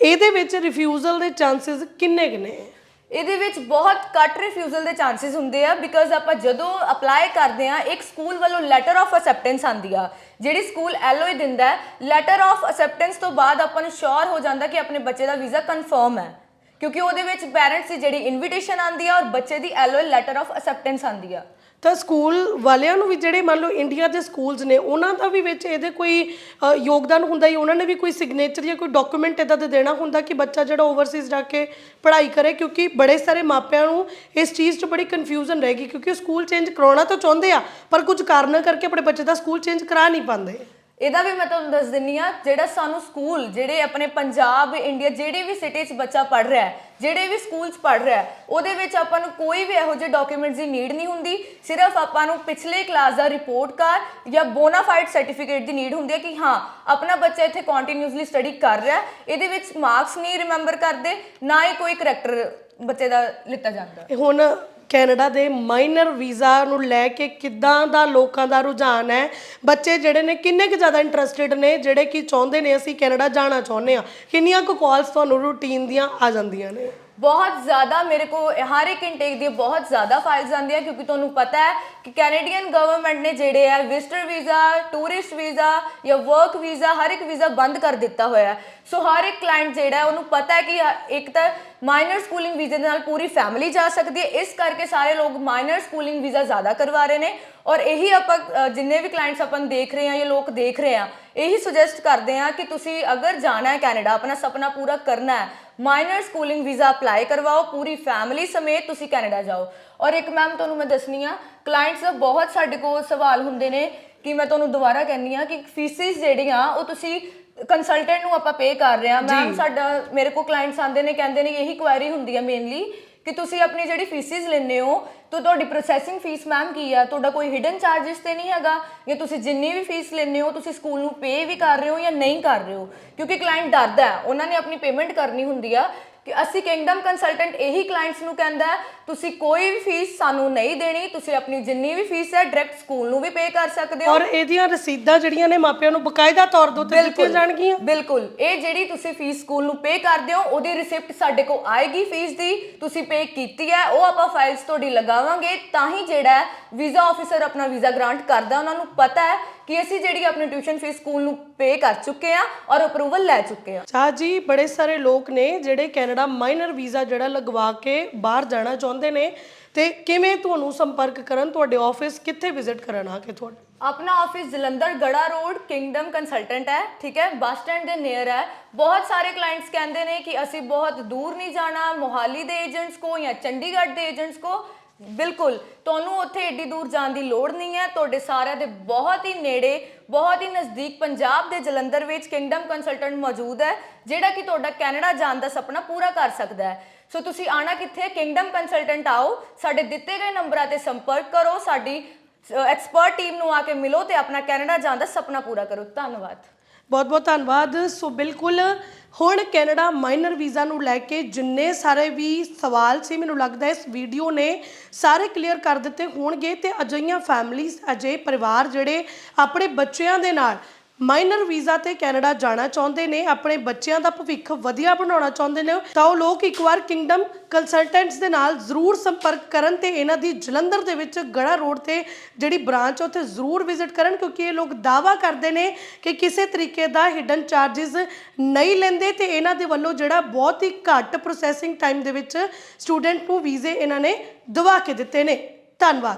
ਇਹਦੇ ਵਿੱਚ ਰਿਫਿਊਜ਼ਲ ਦੇ ਚਾਂਸਸ ਕਿੰਨੇ ਕਿੰਨੇ ਹੈ ਇਹਦੇ ਵਿੱਚ ਬਹੁਤ ਘੱਟ ਰਿਫਿਊਜ਼ਲ ਦੇ ਚਾਂਸਸ ਹੁੰਦੇ ਆ ਬਿਕਾਜ਼ ਆਪਾਂ ਜਦੋਂ ਅਪਲਾਈ ਕਰਦੇ ਆ ਇੱਕ ਸਕੂਲ ਵੱਲੋਂ ਲੈਟਰ ਆਫ ਅਸੈਪਟੈਂਸ ਆਂਦੀ ਆ, ਜਿਹੜੀ ਸਕੂਲ ਐਲਓਏ ਦਿੰਦਾ ਲੈਟਰ ਆਫ ਅਸੈਪਟੈਂਸ ਤੋਂ ਬਾਅਦ ਆਪਾਂ ਨੂੰ ਸ਼ੋਰ ਹੋ ਜਾਂਦਾ ਕਿ ਆਪਣੇ ਬੱਚੇ ਦਾ ਵੀਜ਼ਾ ਕਨਫਰਮ ਹੈ। ਕਿਉਂਕਿ ਉਹਦੇ ਵਿੱਚ ਪੈਰੈਂਟਸ ਦੀ ਜਿਹੜੀ ਇਨਵੀਟੇਸ਼ਨ ਆਂਦੀ ਆ ਔਰ ਬੱਚੇ ਦੀ ਐਲਓਏ ਲੈਟਰ ਆਫ ਅਸੈਪਟੈਂਸ ਆਂਦੀ ਆ। ਤਾਂ ਸਕੂਲ ਵਾਲਿਆਂ ਨੂੰ ਵੀ ਜਿਹੜੇ ਮੰਨ ਲਓ ਇੰਡੀਆ ਦੇ ਸਕੂਲਸ ਨੇ ਉਹਨਾਂ ਦਾ ਵੀ ਵਿੱਚ ਇਹਦੇ ਕੋਈ ਅ, ਯੋਗਦਾਨ ਹੁੰਦਾ ਹੀ ਉਹਨਾਂ ਨੇ ਵੀ ਕੋਈ ਸਿਗਨੇਚਰ ਜਾਂ ਕੋਈ ਡਾਕੂਮੈਂਟ ਇਹਦਾ ਦਾ ਦੇਣਾ ਹੁੰਦਾ ਕਿ ਬੱਚਾ ਜਿਹੜਾ ਓਵਰਸੀਜ਼ ਜਾ ਕੇ ਪੜ੍ਹਾਈ ਕਰੇ ਕਿਉਂਕਿ ਬੜੇ ਸਾਰੇ ਮਾਪਿਆਂ ਨੂੰ ਇਸ ਚੀਜ਼ 'ਚ ਬੜੀ ਕਨਫਿਊਜ਼ਨ ਰਹੇਗੀ ਕਿਉਂਕਿ ਉਹ ਸਕੂਲ ਚੇਂਜ ਕਰਾਉਣਾ ਤਾਂ ਚਾਹੁੰਦੇ ਆ ਪਰ ਕੁਝ ਕਾਰਨਾਂ ਕਰਕੇ ਆਪਣੇ ਬੱਚੇ ਦਾ ਸਕੂਲ ਚੇਂਜ ਕਰਾ ਨਹੀਂ ਪਾਉਂਦੇ। ਇਹਦਾ ਵੀ ਮੈਂ ਤੁਹਾਨੂੰ ਦੱਸ ਦਿੰਨੀ ਆ, ਜਿਹੜਾ ਸਾਨੂੰ ਸਕੂਲ, ਜਿਹੜੇ ਆਪਣੇ ਪੰਜਾਬ, ਇੰਡੀਆ, ਜਿਹੜੇ ਵੀ ਸਿਟੀ 'ਚ ਬੱਚਾ ਪੜ ਰਿਹਾ ਹੈ, ਜਿਹੜੇ ਵੀ ਸਕੂਲ 'ਚ ਪੜ ਰਿਹਾ ਹੈ, ਉਹਦੇ ਵਿੱਚ ਆਪਾਂ ਨੂੰ ਕੋਈ ਵੀ ਇਹੋ ਜਿਹੇ ਡਾਕੂਮੈਂਟਸ ਦੀ ਨੀਡ ਨਹੀਂ ਹੁੰਦੀ। ਸਿਰਫ ਆਪਾਂ ਨੂੰ ਪਿਛਲੇ ਕਲਾਸ ਦਾ ਰਿਪੋਰਟ ਕਾਰਡ ਜਾਂ ਬੋਨਾਫਾਈਡ ਸਰਟੀਫਿਕੇਟ ਦੀ ਨੀਡ ਹੁੰਦੀ ਹੈ ਕਿ ਹਾਂ, ਆਪਣਾ ਬੱਚਾ ਇੱਥੇ ਕੰਟੀਨਿਊਸਲੀ ਸਟੱਡੀ ਕਰ ਰਿਹਾ ਹੈ। ਇਹਦੇ ਵਿੱਚ ਮਾਰਕਸ ਨਹੀਂ ਰਿਮੈਂਬਰ ਕਰਦੇ, ਨਾ ਹੀ ਕੋਈ ਕਰੈਕਟਰ ਬੱਚੇ ਦਾ ਲਿੱਤਾ ਜਾਂਦਾ। ਹੁਣ ਕੈਨੇਡਾ ਦੇ ਮਾਈਨਰ ਵੀਜ਼ਾ ਨੂੰ ਲੈ ਕੇ ਕਿੱਦਾਂ ਦਾ ਲੋਕਾਂ ਦਾ ਰੁਝਾਨ ਹੈ? ਬੱਚੇ ਜਿਹੜੇ ਨੇ ਕਿੰਨੇ ਕੁ ਜ਼ਿਆਦਾ ਇੰਟਰਸਟਿਡ ਨੇ, ਜਿਹੜੇ ਕਿ ਚਾਹੁੰਦੇ ਨੇ ਅਸੀਂ ਕੈਨੇਡਾ ਜਾਣਾ ਚਾਹੁੰਦੇ ਆ ਕਿੰਨੀਆਂ ਕੁ ਕਾਲਸ ਤੁਹਾਨੂੰ ਰੂਟੀਨ ਦੀਆਂ ਆ ਜਾਂਦੀਆਂ ਨੇ? ਬਹੁਤ ਜ਼ਿਆਦਾ ਮੇਰੇ ਕੋ, ਹਰ ਇੱਕ ਇਨਟੇਕ ਦੀ ਬਹੁਤ ਜ਼ਿਆਦਾ ਫਾਈਲਸ ਆਉਂਦੀਆਂ ਕਿਉਂਕਿ ਤੁਹਾਨੂੰ ਪਤਾ ਹੈ ਕਿ ਕੈਨੇਡੀਅਨ ਗਵਰਨਮੈਂਟ ਨੇ ਜਿਹੜੇ ਹੈ ਵਿਜ਼ਟਰ ਵੀਜ਼ਾ ਟੂਰਿਸਟ ਵੀਜ਼ਾ ਜਾਂ ਵਰਕ ਵੀਜ਼ਾ ਹਰ ਇੱਕ ਵੀਜ਼ਾ ਬੰਦ ਕਰ ਦਿੱਤਾ ਹੋਇਆ ਸੋ ਹਰ ਇੱਕ ਕਲਾਇੰਟ ਜਿਹੜਾ, ਉਹਨੂੰ ਪਤਾ ਹੈ ਕਿ ਇੱਕ ਤਾਂ ਮਾਈਨਰ ਸਕੂਲਿੰਗ ਵੀਜ਼ੇ ਦੇ ਨਾਲ ਪੂਰੀ ਫੈਮਿਲੀ ਜਾ ਸਕਦੀ ਹੈ। ਇਸ ਕਰਕੇ ਸਾਰੇ ਲੋਕ ਮਾਈਨਰ ਸਕੂਲਿੰਗ ਵੀਜ਼ਾ ਜ਼ਿਆਦਾ ਕਰਵਾ ਰਹੇ ਨੇ। ਔਰ ਇਹੀ ਆਪਾਂ ਜਿੰਨੇ ਵੀ ਕਲਾਇੰਟਸ ਆਪਾਂ ਦੇਖ ਰਹੇ ਹਾਂ ਜਾਂ ਲੋਕ ਦੇਖ ਰਹੇ ਹਾਂ, ਇਹੀ ਸੁਜੈਸਟ ਕਰਦੇ ਹਾਂ ਕਿ ਤੁਸੀਂ ਅਗਰ ਜਾਣਾ ਹੈ ਕੈਨੇਡਾ ਆਪਣਾ ਸੁਪਨਾ ਪੂਰਾ ਕਰਨਾ ਹੈ ਮਾਈਨਰ ਸਕੂਲਿੰਗ ਵੀਜ਼ਾ ਅਪਲਾਈ ਕਰਵਾਓ ਪੂਰੀ ਫੈਮਿਲੀ ਸਮੇਤ ਤੁਸੀਂ ਕੈਨੇਡਾ ਜਾਓ। ਔਰ ਇੱਕ ਮੈਮ ਤੁਹਾਨੂੰ ਮੈਂ ਦੱਸਣੀ ਆ ਕਲਾਇੰਟਸ ਦਾ ਬਹੁਤ ਸਾਡੇ ਕੋਲ ਸਵਾਲ ਹੁੰਦੇ ਨੇ ਕਿ ਮੈਂ ਤੁਹਾਨੂੰ ਦੁਬਾਰਾ ਕਹਿੰਨੀ ਆ ਕਿ ਫੀਸਿਸ ਜਿਹੜੀਆਂ ਉਹ ਤੁਸੀਂ ਕੰਸਲਟੈਂਟ ਨੂੰ ਆਪਾਂ ਪੇ ਕਰ ਰਹੇ ਆ। ਮੈਮ ਸਾਡਾ ਮੇਰੇ ਕੋਲ ਕਲਾਇੰਟਸ ਆਉਂਦੇ ਨੇ ਕਹਿੰਦੇ ਨੇ ਇਹੀ ਕੁਐਰੀ ਹੁੰਦੀ ਹੈ ਮੇਨਲੀ ਕਿ ਤੁਸੀਂ ਆਪਣੀ ਜਿਹੜੀ ਫੀਸਿਸ ਲੈਂਦੇ ਹੋ, ਤਾਂ ਤੁਹਾਡੀ ਪ੍ਰੋਸੈਸਿੰਗ ਫੀਸ ਮੈਮ ਕੀ ਆ? ਤੁਹਾਡਾ ਕੋਈ ਹਿਡਨ ਚਾਰजेस ਤੇ ਨਹੀਂ ਹੈਗਾ? ਜਾਂ ਤੁਸੀਂ ਜਿੰਨੀ ਵੀ ਫੀਸ ਲੈਂਦੇ ਹੋ, ਤੁਸੀਂ ਸਕੂਲ ਨੂੰ ਪੇ ਵੀ ਕਰ ਰਹੇ ਹੋ ਜਾਂ ਨਹੀਂ ਕਰ ਰਹੇ ਹੋ? ਕਿਉਂਕਿ ਕਲਾਇੰਟ ਡਰਦਾ ਹੈ, ਉਹਨਾਂ ਨੇ ਆਪਣੀ ਪੇਮੈਂਟ ਕਰਨੀ ਹੁੰਦੀ ਆ। ਕਿ ਅਸੀਂ ਕਿੰਗਡਮ ਕੰਸਲਟੈਂਟ ਇਹੀ ਕਲਾਇੰਟਸ ਨੂੰ ਕਹਿੰਦਾ ਤੁਸੀਂ ਕੋਈ ਵੀ ਫੀਸ ਸਾਨੂੰ ਨਹੀਂ ਦੇਣੀ ਤੁਸੀਂ ਆਪਣੀ ਜਿੰਨੀ ਵੀ ਫੀਸ ਹੈ ਡਾਇਰੈਕਟ ਸਕੂਲ ਨੂੰ ਵੀ ਪੇ ਕਰ ਸਕਦੇ ਹੋ। ਔਰ ਇਹਦੀਆਂ ਰਸੀਦਾਂ ਜਿਹੜੀਆਂ ਨੇ ਮਾਪਿਆਂ ਨੂੰ ਬਕਾਇਦਾ ਤੌਰ ਦੇ ਉੱਤੇ ਦਿੱਤੀਆਂ ਜਾਣਗੀਆਂ। ਬਿਲਕੁਲ। ਇਹ ਜਿਹੜੀ ਤੁਸੀਂ ਫੀਸ ਸਕੂਲ ਨੂੰ ਪੇ ਕਰਦੇ ਹੋ ਉਹਦੀ ਰਿਸਿਪਟ ਸਾਡੇ ਕੋਲ ਆਏਗੀ ਫੀਸ ਦੀ ਤੁਸੀਂ ਪੇ ਕੀਤੀ ਹੈ ਉਹ ਆਪਾਂ ਫਾਈਲਸ ਤੁਹਾਡੀ ਲਗਾਵਾਂਗੇ ਤਾਂ ਹੀ ਜਿਹੜਾ ਵੀਜ਼ਾ ਆਫੀਸਰ ਆਪਣਾ ਵੀਜ਼ਾ ਗ੍ਰਾਂਟ ਕਰਦਾ ਉਹਨਾਂ ਨੂੰ ਪਤਾ ਹੈ ਕਿ ਅਸੀਂ ਜਿਹੜੀ ਆਪਣੀ ਟਿਊਸ਼ਨ ਫੀਸ ਸਕੂਲ ਨੂੰ ਪੇ ਕਰ ਚੁੱਕੇ ਆ ਔਰ ਅਪਰੂਵਲ ਲੈ ਚੁੱਕੇ ਆ ਚਾਹ ਜੀ ਬੜੇ ਸਾਰੇ ਲੋਕ ਨੇ ਜਿਹੜੇ ਕੈਨੇਡਾ ਮਾਈਨਰ ਵੀਜ਼ਾ ਜਿਹੜਾ ਲਗਵਾ ਕੇ ਬਾਹਰ ਜਾਣਾ ਚਾਹੁੰਦੇ ਨੇ। ਤੇ ਕਿਵੇਂ ਤੁਹਾਨੂੰ ਸੰਪਰਕ ਕਰਨ ਤੁਹਾਡੇ ਆਫਿਸ ਕਿੱਥੇ ਵਿਜ਼ਿਟ ਕਰਨ ਆ ਕੇ ਤੁਹਾਡੇ? ਆਪਣਾ office Jalandhar Garha road kingdom consultant ਹੈ ਠੀਕ ਹੈ? ਬੱਸ ਸਟੈਂਡ ਦੇ ਨੀਅਰ ਹੈ। ਬਹੁਤ ਸਾਰੇ ਕਲਾਇੰਟਸ ਕਹਿੰਦੇ ਨੇ ਕਿ ਅਸੀਂ ਬਹੁਤ ਦੂਰ ਨਹੀਂ ਜਾਣਾ ਮੋਹਾਲੀ ਦੇ ਏਜੰਟਸ ਕੋ ਜਾਂ ਚੰਡੀਗੜ੍ਹ ਦੇ ਏਜੰਟਸ ਕੋ। ਬਿਲਕੁਲ, ਤੁਹਾਨੂੰ ਉੱਥੇ ਏਡੀ ਦੂਰ ਜਾਣ ਦੀ ਲੋੜ ਨਹੀਂ ਹੈ। ਤੁਹਾਡੇ ਸਾਰਿਆਂ ਦੇ ਬਹੁਤ ਹੀ ਨੇੜੇ, ਬਹੁਤ ਹੀ ਨਜ਼ਦੀਕ ਪੰਜਾਬ ਦੇ ਜਲੰਧਰ ਵਿੱਚ ਕਿੰਗਡਮ ਕੰਸਲਟੈਂਟ ਮੌਜੂਦ ਹੈ, ਜਿਹੜਾ ਕਿ ਤੁਹਾਡਾ ਕੈਨੇਡਾ ਜਾਣ ਦਾ ਸੁਪਨਾ ਪੂਰਾ ਕਰ ਸਕਦਾ ਹੈ। ਸੋ ਤੁਸੀਂ ਆਣਾ ਕਿੱਥੇ? ਕਿੰਗਡਮ ਕੰਸਲਟੈਂਟ ਆਓ, ਸਾਡੇ ਦਿੱਤੇ ਗਏ ਨੰਬਰਾਂ ਤੇ ਸੰਪਰਕ ਕਰੋ, ਸਾਡੀ ਐਕਸਪਰਟ ਟੀਮ ਨੂੰ ਆ ਕੇ ਮਿਲੋ ਤੇ ਆਪਣਾ ਕੈਨੇਡਾ ਜਾਣ ਦਾ ਸੁਪਨਾ ਪੂਰਾ ਕਰੋ। ਧੰਨਵਾਦ। ਬਹੁਤ ਬਹੁਤ ਧੰਨਵਾਦ। ਸੋ ਬਿਲਕੁਲ ਹੁਣ ਕੈਨੇਡਾ ਮਾਈਨਰ ਵੀਜ਼ਾ ਨੂੰ ਲੈ ਕੇ ਜਿੰਨੇ ਸਾਰੇ ਵੀ ਸਵਾਲ ਸੀ, ਮੈਨੂੰ ਲੱਗਦਾ ਇਸ ਵੀਡੀਓ ਨੇ ਸਾਰੇ ਕਲੀਅਰ ਕਰ ਦਿੱਤੇ ਹੋਣਗੇ ਤੇ ਅਜਿਹੀਆਂ ਫੈਮਲੀਆਂ ਅਜੇ ਪਰਿਵਾਰ ਜਿਹੜੇ ਆਪਣੇ ਬੱਚਿਆਂ ਦੇ ਨਾਲ ਮਾਈਨਰ ਵੀਜ਼ਾ ਤੇ ਕੈਨੇਡਾ ਜਾਣਾ ਚਾਹੁੰਦੇ ਨੇ, ਆਪਣੇ ਬੱਚਿਆਂ ਦਾ ਭਵਿੱਖ ਵਧੀਆ ਬਣਾਉਣਾ ਚਾਹੁੰਦੇ ਨੇ, ਤਾਂ ਉਹ ਲੋਕ ਇੱਕ ਵਾਰ ਕਿੰਗਡਮ ਕੰਸਲਟੈਂਟਸ ਦੇ ਨਾਲ ਜ਼ਰੂਰ ਸੰਪਰਕ ਕਰਨ ਤੇ ਇਹਨਾਂ ਦੀ ਜਲੰਧਰ ਦੇ ਵਿੱਚ ਗੜਾ ਰੋਡ ਤੇ ਜਿਹੜੀ ਬ੍ਰਾਂਚ ਉੱਥੇ ਜ਼ਰੂਰ ਵਿਜ਼ਿਟ ਕਰਨ, ਕਿਉਂਕਿ ਇਹ ਲੋਕ ਦਾਵਾ ਕਰਦੇ ਨੇ ਕਿ ਕਿਸੇ ਤਰੀਕੇ ਦਾ ਹਿਡਨ ਚਾਰजेस ਨਹੀਂ ਲੈਂਦੇ ਤੇ ਇਹਨਾਂ ਦੇ ਵੱਲੋਂ ਜਿਹੜਾ ਬਹੁਤ ਹੀ ਘੱਟ ਪ੍ਰੋਸੈਸਿੰਗ ਟਾਈਮ ਦੇ ਵਿੱਚ ਸਟੂਡੈਂਟ ਨੂੰ ਵੀਜ਼ੇ ਇਹਨਾਂ ਨੇ ਦਵਾ ਕੇ ਦਿੱਤੇ ਨੇ। ਧੰਨਵਾਦ।